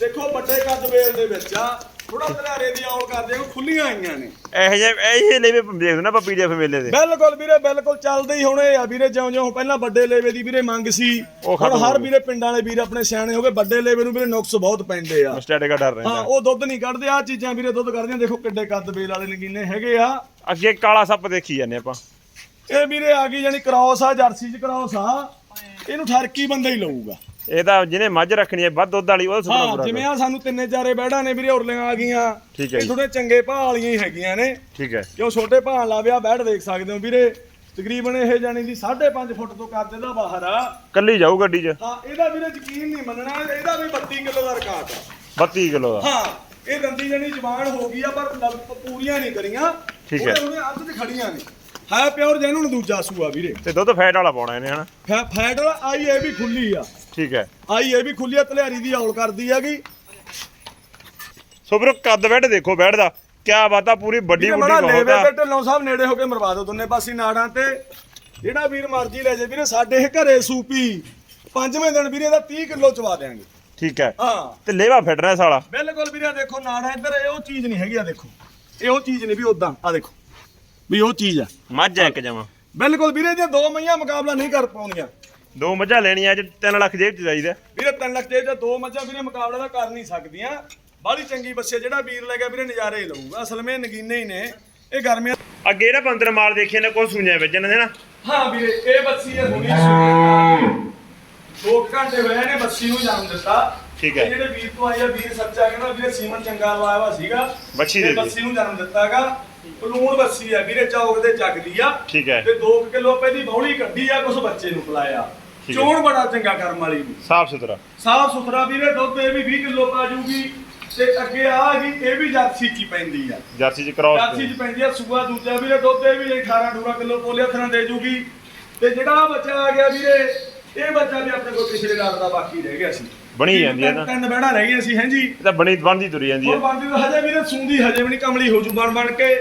ਦੇਖੋ ਵੱਡੇ ਕੱਦ ਵੇਲ ਦੇ ਵਿੱਚ ਆ। ਥੋੜਾ ਧਰਾਰੇ ਦੀ ਔਲ ਕਰਦੇ ਆ ਖੁੱਲੀਆਂ ਆਈਆਂ ਨੇ। ਇਹੋ ਜਿਹੇ ਇਹੋ ਜਿਹੇ ਲੈਵੇ ਦੇਖ ਨਾ ਆਪਾਂ ਪੀਡੀਐਫ ਮੇਲੇ ਦੇ। ਬਿਲਕੁਲ ਵੀਰੇ ਬਿਲਕੁਲ ਚੱਲਦੇ ਹੀ ਹੋਣੇ ਆ। ਵੀਰੇ ਜਿਉਂ ਜਿਉਂ ਪਹਿਲਾਂ ਵੱਡੇ ਲੇਵੇ ਦੀ ਵੀਰੇ ਮੰਗ ਸੀ ਉਹ ਹੁਣ ਖਤਮ ਹਰ ਵੀਰੇ ਪਿੰਡਾਂ ਵਾਲੇ ਵੀਰ ਆਪਣੇ ਸਿਆਣੇ ਹੋ ਗਏ ਵੱਡੇ ਲੇਵੇ ਨੂੰ ਵੀਰੇ ਨੁਕਸ ਬਹੁਤ ਪੈਂਦੇ ਆ। ਸਟੈਟਿਕ ਦਾ ਡਰ ਹਾਂ ਰਹਿੰਦਾ ਉਹ ਦੁੱਧ ਨਹੀਂ ਕੱਢਦੇ ਆ ਚੀਜ਼ਾਂ ਵੀਰੇ ਦੁੱਧ ਕੱਢਦੀਆਂ ਦੇਖੋ ਕਿੱਡੇ ਕੱਦ ਵੇਲ ਵਾਲੇ ਨਗੀਨੇ ਹੈਗੇ ਆ। ਅੱਗੇ ਕਾਲਾ ਸੱਪ ਦੇਖੀ ਜਾਂਦੇ ਆਪਾਂ। ਇਹ ਵੀਰੇ ਆ ਗਈ ਜਾਨੀ ਕ੍ਰਾਸ ਆ ਜਰਸੀ ਚ ਕ੍ਰਾਸ ਆ। ਇਹਨੂੰ ਠਰਕੀ ਬੰਦਾ ਹੀ ਲਊਗਾ। ਇਹ ਤਾਂ ਜਿਹਨੇ ਮੱਝ ਰੱਖਣੀ ਹੈ ਵੱਧ ਦੁੱਧ ਵਾਲੀ ਉਹਦਾ ਸੁਪਨਾ ਹਾਂ ਜਿਵੇਂ। ਆ ਸਾਨੂੰ ਤਿੰਨੇ ਚਾਰੇ ਬੈੜਾਂ ਨੇ ਵੀਰੇ ਉਰਲੀਆਂ ਆ ਗਈਆਂ। ਠੀਕ ਹੈ ਇਹ। ਥੋੜੇ ਚੰਗੇ ਭਾਅ ਵਾਲੀਆਂ ਹੀ ਹੈਗੀਆਂ ਨੇ। ਠੀਕ ਹੈ। ਕਿਉਂ ਛੋਟੇ ਭਾਅ ਲਾ ਵਿਆ ਬੈੜ ਦੇਖ ਸਕਦੇ ਹੋ ਵੀਰੇ। ਤਕਰੀਬਨ ਇਹ ਜਾਨੀ ਦੀ 5.5 ਫੁੱਟ ਤੋਂ ਕੱਦ ਦਾ ਬਾਹਰ ਆ। ਕੱਲੀ ਜਾਊ ਗੱਡੀ 'ਚ? ਹਾਂ ਇਹਦਾ ਵੀਰੇ ਯਕੀਨ ਨਹੀਂ ਮੰਨਣਾ ਇਹਦਾ ਵੀ 32 ਕਿਲੋ ਦਾ ਰਿਕਾਰਡ ਆ। 32 ਕਿਲੋ ਦਾ? ਹਾਂ ਇਹ ਦੰਦੀ ਜਣੀ ਜਵਾਨ ਹੋ ਗਈ ਆ ਪਰ ਪੂਰੀਆਂ ਨਹੀਂ ਕਰੀਆਂ। ਠੀਕ ਹੈ। ਉਹਦੇ ਅੱਧ ਤੇ ਖੜੀਆਂ ਨੇ। ਹੈ ਪਿਓਰ ਜੈਨੂਨ ਦੂਜਾ ਸੂਆ ਵੀਰੇ। ਤੇ ਦੁੱਧ ਫੈਟ ਵਾਲਾ ਪਾਉਣਾ ਇਹਨੇ ਹਨਾ? ਫੈ- ਫੈਟ ਵਾਲਾ ਆਈ ਇਹ ਵੀ ਖੁੱਲੀ ਆ। ਠੀਕ ਹੈ। ਆਈ ਇਹ ਵੀ ਖੁੱਲੀ ਆ ਤਲਿਆਰੀ ਦੀ ਔਲ ਕਰਦੀ ਹੈਗੀ। ਸੋ ਵੀਰੋ ਕੱਦ ਬੈਠ ਦੇਖੋ ਬੈਠ ਦਾ ਕਿਆ ਬਾਤਾਂ ਪੂਰੀ ਵੱਡੀ ਵੀਰੇ ਵੱਡੀ ਮੜਾ ਬਹੁਤ ਲੇਵੇ ਆ। ਤੇ ਢਿੱਲੋਂ ਸਾਹਿਬ ਨੇੜੇ ਹੋ ਕੇ ਮਰਵਾ ਦਿਓ ਦੋਨੇ ਪਾਸੇ ਨਾੜਾਂ ਤੇ। ਜਿਹੜਾ ਵੀਰ ਮਰਜ਼ੀ ਲੈ ਜੇ ਵੀਰੇ ਸਾਡੇ ਘਰੇ ਸੂਪੀ ਪੰਜਵੇਂ ਦਿਨ ਵੀਰੇ ਦਾ 30 ਕਿਲੋ ਚਵਾ ਦੇਾਂਗੇ ਠੀਕ ਹੈ। ਹਾਂ। ਤੇ ਲੇਵਾ ਫਿਟਨੈਸ ਵਾਲਾ ਬਿਲਕੁਲ ਵੀਰੇ ਦੇਖੋ ਨਾੜਾਂ ਇੱਧਰ ਇਹ ਉਹ ਚੀਜ਼ ਨਹੀਂ ਹੈਗੀ ਆ ਦੇਖੋ। ਇਹ ਉਹ ਚੀਜ਼ ਨਹੀਂ ਵੀ ਉਦਾਂ ਆ ਦੇਖੋ। ਵੀ ਉਹ ਚੀਜ਼ ਆ। ਮੱਝ ਐ ਇੱਕ ਜਮਾ। ਬਿਲਕੁਲ ਵੀਰੇ ਜੇ ਦੋ ਮਈਆਂ ਮੁਕਾਬਲਾ ਨਹੀਂ ਕਰ ਪਾਉਂਦੀਆਂ ਦੋ ਮੱਝਾਂ ਲੈਣੀਆਂ ਅੱਜ 3 ਲੱਖ ਜੇਬ 'ਚ ਚਾਹੀਦਾ। ਵੀਰੇ 3 ਲੱਖ ਦੇ ਜਾਂ ਦੋ ਮੱਝਾਂ ਵੀਰੇ ਮੁਕਾਬਲਾ ਤਾਂ ਕਰ ਨਹੀਂ ਸਕਦੀਆਂ। ਬਾਹਲੀ ਚੰਗੀ ਬੱਸੇ ਜਿਹੜਾ ਵੀਰ ਲੈ ਗਿਆ ਵੀਰੇ ਨਜ਼ਾਰੇ ਹੀ ਲਊਗਾ। ਅਸਲ ਵਿੱਚ ਨਗੀਨੇ ਹੀ ਨੇ। ਇਹ ਗਰਮੀਆਂ ਅੱਗੇ ਜਿਹੜਾ ਬੰਦਰ ਮਾਲ ਦੇਖਿਆ ਨੇ ਕੋਈ ਸੁਣਿਆ ਵੱਜਣ ਦੇ ਨਾ। ਹਾਂ ਵੀਰੇ ਇਹ ਬੱਸੀ ਹੈ ਹੁਣੀ ਸੁਣੀ। ਦੋ ਘੰਟੇ ਹੋਏ ਨੇ ਬੱਸੀ ਨੂੰ ਜਨਮ ਦਿੱਤਾ। ਠੀਕ ਹੈ। ਜਿਹੜੇ ਵੀਰ ਤੋਂ ਆਈ ਆ ਵੀਰ ਸੱਚਾ ਕਹਿੰਦਾ ਵੀਰੇ ਸੀਮਨ ਚੰਗਾ ਲਵਾਇਆ ਵਾ ਸੀਗਾ। ਦੇ। ਬੱਸੀ ਨੂੰ ਜਨਮ ਦਿੱਤਾਗਾ। ਪਲੂਣ ਬੱਸੀ ਆ ਵੀਰੇ ਚੌਕ ਦੇ ਚੱਕਦੀ ਆ। ਠੀਕ ਹੈ। ਤੇ 2 ਕਿਲੋ ਪੈ ਦੀ ਬੌਲੀ ਕੱਢੀ ਆ ਕੁਛ ਬੱਚੇ ਨੂੰ ਪਿਲਾਇਆ। ਠੀਕ ਹੈ। ਚੋਣ ਬੜਾ ਚੰਗਾ ਕਰਮ ਵਾਲੀ ਦੀ ਸਾਫ਼ ਸੁਥਰਾ। ਸਾਫ਼ ਸੁਥਰਾ ਵੀਰੇ ਦੁੱਧ ਇਹ ਵੀ 20 ਕਿਲੋ ਪਾ ਜੂਗੀ। ਤੇ ਅੱਗੇ ਆ ਗਈ ਇਹ ਵੀ ਜਰਸੀ ਚ ਹੀ ਪੈਂਦੀ ਆ। ਜਰਸੀ 'ਚ ਕ੍ਰਾਸ ਜਰਸੀ ਚ ਪੈਂਦੀ। ਆ ਸੂਆ ਦੂਜਾ ਵੀਰੇ ਦੁੱਧ ਇਹ ਵੀ 18 18 ਕਿਲੋ ਪੋਲੇ ਹੱਥਾਂ ਦੇ ਜੂਗੀ। ਤੇ ਜਿਹੜਾ ਆਹ ਬੱਚਾ ਆ ਗਿਆ ਵੀਰੇ ਇਹ ਬੱਚਾ ਵੀ ਆਪਣੇ ਕੋਲ ਪਿਛਲੇ ਲਾਟ ਦਾ ਬਾਕੀ ਰਹਿ ਗਿਆ ਸੀ। ਬਣੀ ਜਾਂਦੀ ਹੈ ਨਾ ਤਿੰਨ ਬਹਿਣਾ ਰਹਿ ਗਈਆਂ ਸੀ ਹਾਂਜੀ। ਇਹ ਤਾਂ ਬਣੀ ਬਣਦੀ ਤੁਰੀ ਜਾਂਦੀ ਹੈ। ਬੰਦੀ ਤਾਂ ਹਜੇ ਵੀਰੇ ਸੂੰਦੀ ਹਜੇ ਵੀ ਨਹੀਂ ਕਮਲੀ ਹੋ ਜੂ ਬਣ ਬਣ ਕੇ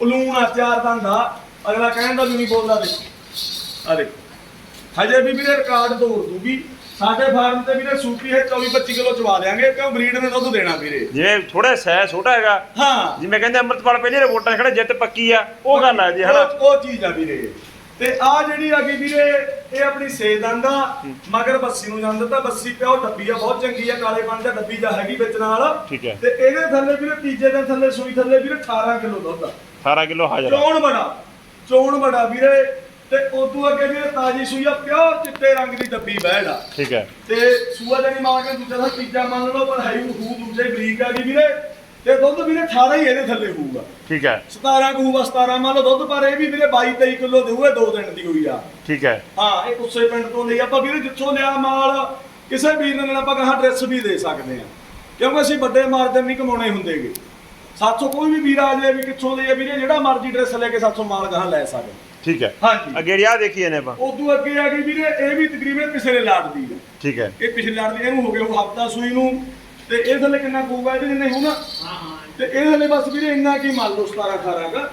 ਪਲੂਣ ਆ ਚਾਰ ਦੰਦਾ ਅਗਲਾ ਕਹਿਣ ਦਾ ਵੀ ਨਹੀਂ ਬੋਲਦਾ ਦੇਖੋ ਆ ਦੇਖੋ। ਹਜੇ ਵੀ ਵੀਰੇ ਰਿਕਾਰਡ ਤੋੜ ਦੂਗੀ। ਸਾਡੇ ਫਾਰਮ ਤੇ ਵੀਰੇ ਸੂਪੀ ਹੈ 24 25 ਕਿਲੋ ਚਵਾ ਦਿਆਂਗੇ ਕਿਉਂ ਬਰੀਡ ਨੇ ਦੁੱਧ ਦੇਣਾ ਵੀਰੇ? ਜਿਵੇਂ ਥੋੜਾ ਸਹਿ ਛੋਟਾ ਹੈਗਾ। ਹਾਂ। ਜਿਵੇਂ ਕਹਿੰਦੇ ਅੰਮ੍ਰਿਤਪਾਲ ਪਹਿਲੀ ਰਿਪੋਰਟਾਂ ਖੜਾ ਜਿੱਤ ਪੱਕੀ ਆ। ਉਹ ਗੱਲ ਆ ਜੀ ਹਨਾ? ਉਹ- ਉਹ ਚੀਜ਼ ਆ ਵੀਰੇ। ਤੇ ਆ ਜਿਹੜੀ ਆ ਗਈ ਵੀਰੇ ਇਹ ਆਪਣੀ ਸੇਦੰਗ ਆ ਮਗਰ ਬੱਸੀ ਨੂੰ ਜਾਂਦਾ ਤਾਂ ਬੱਸੀ ਪਿਓ ਡੱਬੀ ਆ ਬਹੁਤ ਚੰਗੀ ਆ ਕਾਲੇ ਪਾਣੀ ਦਾ ਡੱਬੀ ਜਾ ਹੈਗੀ ਵਿੱਚ ਨਾਲ। ਠੀਕ ਹੈ। ਤੇ ਇਹਦੇ ਥੱਲੇ ਵੀਰੇ ਤੀਜੇ ਦਿਨ ਥੱਲੇ ਸੂਈ ਥੱਲੇ ਵੀਰੇ 18 ਕਿਲੋ ਦੁੱਧ ਆ। 18 ਕਿਲੋ ਹਾਜ਼ਰ। ਚੋਣ ਬੜਾ ਚੋਣ ਬੜਾ ਵੀਰੇ। ਤੇ ਉਦੋਂ ਅੱਗੇ ਵੀਰੇ ਤਾਜੀ ਸੂਈ ਆ ਪਿਓਰ ਚਿੱਟੇ ਰੰਗ ਦੀ ਡੱਬੀ ਬਹਿੜ ਆ। ਠੀਕ ਹੈ। ਤੇ ਸੂਆ ਜਾਨੀ ਮਾਰ ਕੇ ਦੂਜਾ ਦਾ ਤੀਜਾ ਮੰਨ ਲਓ ਪਰ ਹੈ ਹੂ ਦੂਜੇ ਬਰੀਕ ਆ ਗਈ ਵੀਰੇ। ਤੇ ਦੁੱਧ ਵੀਰੇ 18 ਹੀ ਇਹਦੇ ਥੱਲੇ ਹੋਊਗਾ ਠੀਕ ਹੈ। 17 ਕੁ ਹੋਊਗਾ 17 ਮੰਨ ਲਓ ਦੁੱਧ ਪਰ ਇਹ ਵੀ ਵੀਰੇ 22 23 ਕਿਲੋ ਦੇਊਗਾ ਦੋ ਦਿਨ ਦੀ ਹੋਈ ਆ। ਠੀਕ ਹੈ। ਹਾਂ ਇਹ ਉਸੇ ਪਿੰਡ ਤੋਂ ਲਈ ਆਪਾਂ ਵੀਰੇ ਜਿੱਥੋਂ ਲਿਆ ਮਾਲ ਕਿਸੇ ਵੀਰ ਨੇ ਲੈਣਾ ਆਪਾਂ ਕਹਾ ਡਰੈਸ ਵੀ ਦੇ ਸਕਦੇ ਆ ਕਿਉਂਕਿ ਅਸੀਂ ਵੱਡੇ ਮਾਰਜਨ ਨਹੀਂ ਕਮਾਉਣੇ ਹੁੰਦੇਗੇ। ਸਾਥੋਂ ਕੋਈ ਵੀ ਵੀਰ ਆ ਜਾਏ ਵੀ ਕਿੱਥੋਂ ਲਈ ਵੀਰੇ ਜਿਹੜਾ ਮਰਜ਼ੀ ਡਰੈਸ ਲੈ ਕੇ ਸਾਥੋਂ ਮਾਲ ਗਾਹਾਂ ਲੈ ਸਕਦੇ ਠੀਕ ਹੈ। ਹਾਂਜੀ। ਅੱਗੇ ਆ ਦੇਖੀਏ ਨੇ ਆਪਾਂ। ਉਦੋਂ ਅੱਗੇ ਆ ਗਈ ਵੀਰੇ ਇਹ ਵੀ ਤਕਰੀਬਨ ਪਿਛਲੇ ਲਾਟ ਦੀ ਹੈ ਠੀਕ ਹੈ। ਇਹ ਪਿਛਲੇ ਲਾਟ ਦੀ ਇਹਨੂੰ ਹੋ ਗਿਆ ਉਹ ਹਫਤਾ ਸੂਈ ਨੂੰ। ਤੇ ਇਹ ਥੱਲੇ ਕਿੰਨਾ ਕੂਗਾ ਇਹਦੇ ਜਿੰਨੇ ਹੋਣਾ ਤੇ ਇਹ ਥੱਲੇ ਬਸ ਵੀਰੇ ਇੰਨਾ ਕੀ ਮੰਨ ਲਓ 17 18 ਗਾ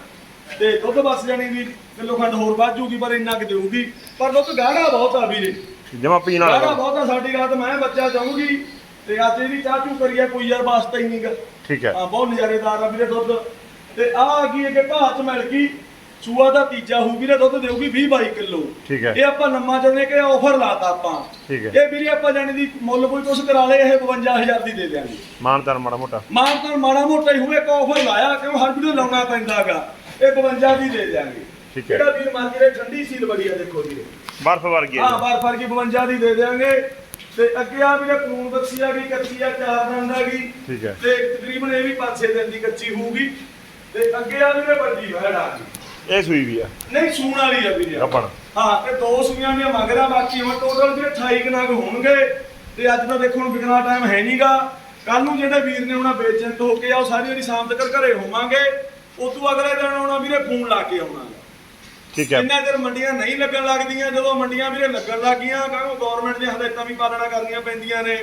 ਤੇ ਦੁੱਧ ਬਸ ਜਾਣੀ ਵੀ ਕਿਲੋ ਖੰਡ ਹੋਰ ਵੱਧ ਜੂਗੀ ਪਰ ਇੰਨਾ ਕਿ ਦੇਊਗੀ। ਪਰ ਦੁੱਧ ਗਾੜਾ ਬਹੁਤ ਆ ਵੀਰੇ। ਜਮਾ ਪੀਣ ਗਾੜਾ ਵਾਲਾ ਬਹੁਤ ਆ ਸਾਡੀ ਰਾਤ ਮੈਂ ਬੱਚਾ ਚਾਹੂਗੀ ਤੇ ਅੱਜ ਇਹਦੀ ਚਾਹ ਚੂ ਕਰੀਏ ਕੋਈ ਯਾਰ ਵਾਸਤਾ ਹੀ ਨਹੀਂਗਾ ਠੀਕ ਹੈ। ਹਾਂ ਬਹੁਤ ਨਜ਼ਾਰੇਦਾਰ ਆ ਵੀਰੇ ਦੁੱਧ। ਤੇ ਆ ਆ ਗਈ ਅੱਗੇ ਘਾਹ ਚ ਮਿਲ ਗਈ। ਸੂਆ ਦਾ ਤੀਜਾ ਹੋਊ ਵੀਰੇ ਦੁੱਧ ਦੇਊਗੀ 20 22 ਕਿਲੋ। ਠੀਕ ਹੈ। ਇਹ ਆਪਾਂ ਨੰਮਾ ਚਾਹੁੰਦੇ ਕਿ ਆਫਰ ਲਾਤਾ ਆਪਾਂ। ਠੀਕ ਹੈ। ਇਹ ਵੀਰੇ ਆਪਾਂ ਜਾਣੀ ਦੀ ਮੁੱਲ ਕੋਈ ਕੁਛ ਕਰਾ ਲਏ ਇਹ 52000 ਦੀ ਦੇ ਦਿਆਂਗੇ। ਮਾਨਦਾਰ ਮਾੜਾ ਮੋਟਾ। ਮਾਰ ਤਾਂ ਮਾੜਾ ਮੋਟਾ ਹੀ ਹੋਵੇ ਇੱਕ ਆਫਰ ਲਾਇਆ ਕਿਉਂ ਹਰ ਵੀਡੀਓ ਲਾਉਣਾ ਪੈਂਦਾਗਾ ਇਹ 52 ਦੀ ਦੇ ਦਿਆਂਗੇ। ਠੀਕ ਹੈ। ਜਿਹੜਾ ਵੀਰ ਮਾਰਕੀਟ ਠੰਡੀ ਸੀਲ ਬੜੀ ਆ ਦੇਖੋ ਵੀਰੇ। ਬਰਫ਼ ਵਰਗੀ ਹੈ ਹਾਂ ਬਾਰ ਫਰ ਕੀ 52 ਦੀ ਦੇ ਦਿਆਂਗੇ। ਤੇ ਅੱਗੇ ਆ ਵੀਰੇ ਕਾਨੂੰਨ ਬੱਸੀ ਆ ਗਈ ਕੱਚੀ ਆ ਚਾਰ ਦੰਦ ਆ ਗਈ। ਠੀਕ ਹੈ। ਤੇ ਤਕਰੀਬਨ ਇਹ ਵੀ 5-6 ਦਿਨ ਦੀ ਕੱਚੀ ਹੋਊਗੀ। ਤੇ ਅੱਗੇ ਆ ਵੀਰੇ ਵੱਡੀ ਵਹਿੜ ਆ ਗਈ ਇਹ ਸੂਈ ਵੀ ਆ। ਨਹੀਂ ਸੂਣ ਵਾਲੀ ਆ ਵੀਰੇ। ਗੱਪਣ ਹਾਂ ਤੇ ਦੋ ਸੂਈਆਂ ਦੀਆਂ ਮੰਗਦਾ ਬਾਕੀ ਹੁਣ ਟੋਟਲ ਵੀਰੇ 28 ਕਨਾਗ ਹੋਣਗੇ। ਤੇ ਅੱਜ ਤਾਂ ਦੇਖੋ ਹੁਣ ਵਿਕਣਾ ਟਾਈਮ ਹੈ ਨਹੀਂਗਾ ਕੱਲ ਨੂੰ ਜਿਹੜੇ ਵੀਰ ਨੇ ਉਹਨਾਂ ਵੇਚਣ ਤੋਂ ਹੋ ਕੇ ਆ ਉਹ ਸਾਰੀ ਜਿਹੜੀ ਸ਼ਾਮ ਤੱਕ ਘਰੇ ਹੋਵਾਂਗੇ। ਉਦੋਂ ਅਗਲੇ ਦਿਨ ਆਉਣਾ ਵੀਰੇ ਫੋਨ ਲਾ ਕੇ ਆਉਣਾ ਠੀਕ ਹੈ। ਜਿੰਨਾ ਚਿਰ ਮੰਡੀਆਂ ਨਹੀਂ ਲੱਗਣ ਲੱਗਦੀਆਂ ਜਦੋਂ ਮੰਡੀਆਂ ਵੀਰੇ ਲੱਗਣ ਲੱਗੀਆਂ ਕਹਿੰਦਾ ਗਵਰਨਮੈਂਟ ਦੀਆਂ ਹਦਾਇਤਾਂ ਵੀ ਪਾਲਣਾ ਕਰਨੀਆਂ ਪੈਂਦੀਆਂ ਨੇ।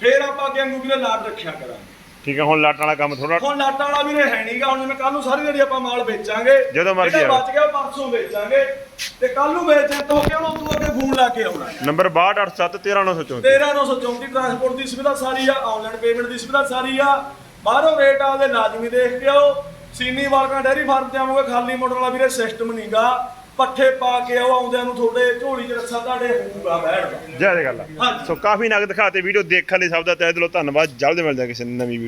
ਫੇਰ ਆਪਾਂ ਅੱਗੇ ਵਾਂਗੂ ਵੀਰੇ ਲਾਟ ਰੱਖਿਆ ਕਰਾਂਗੇ। ਠੀਕ ਹੈ ਹੁਣ ਲਾਟਾਂ ਵਾਲਾ ਕੰਮ ਥੋੜਾ ਹੁਣ ਲਾਟਾਂ ਵਾਲਾ ਵੀਰੇ ਹੈ ਨਹੀਂਗਾ ਹੁਣ ਜਿਵੇਂ ਕੱਲ ਨੂੰ ਸਾਰੀ ਜਿਹੜੀ ਆਪਾਂ ਮਾਲ ਵੇਚਾਂਗੇ ਜਦੋਂ ਮਰਜ਼ੀ ਜਿਹੜਾ। ਬਚ ਗਿਆ ਉਹ ਪਰਸੋਂ ਵੇਚਾਂਗੇ ਤੇ ਕੱਲ ਨੂੰ ਵੇਚਣ ਤੋਂ ਕਿ ਉਹਨੂੰ ਤੂੰ ਅੱਗੇ ਫੋਨ ਲਾ ਕੇ ਆਉਣਾ ਨੰਬਰ 6287139934 13934 ਟਰਾਂਸਪੋਰਟ ਦੀ ਸੁਵਿਧਾ ਸਾਰੀ ਆ ਆਨਲਾਈਨ ਪੇਮੈਂਟ ਦੀ ਸੁਵਿਧਾ ਸਾਰੀ ਆ ਬਾਹਰੋਂ ਰੇਟ ਆਦੇ ਲਾਜ਼ਮੀ ਦੇਖ ਕੇ ਆਓ ਸੀਨੀ ਵਾਲਕਾ ਡੈਰੀ ਫਾਰਮ ਤੇ ਆਵੋਗੇ ਖਾਲੀ ਮੋਟਰ ਵਾਲਾ ਵੀਰੇ ਸਿਸਟਮ ਨਹੀਂਗਾ ਪੱਠੇ ਪਾ ਕੇ ਆਓ ਆਉਂਦਿਆਂ ਨੂੰ ਤੁਹਾਡੇ ਝੋਲੀ 'ਚ ਰੱਸਾ ਤੁਹਾਡੇ ਹੋਊਗਾ ਬੈਠਦਾ ਜੈ ਜੈ ਗੱਲ ਆ। ਸੋ ਕਾਫੀ ਨਗ ਦਿਖਾਤੇ ਵੀਡੀਓ ਦੇਖਣ ਲਈ ਸਭ ਦਾ ਤਹਿ ਦਿਲੋਂ ਧੰਨਵਾਦ ਜਲਦ ਮਿਲਦੇ ਕਿਸੇ ਨਵੀਂ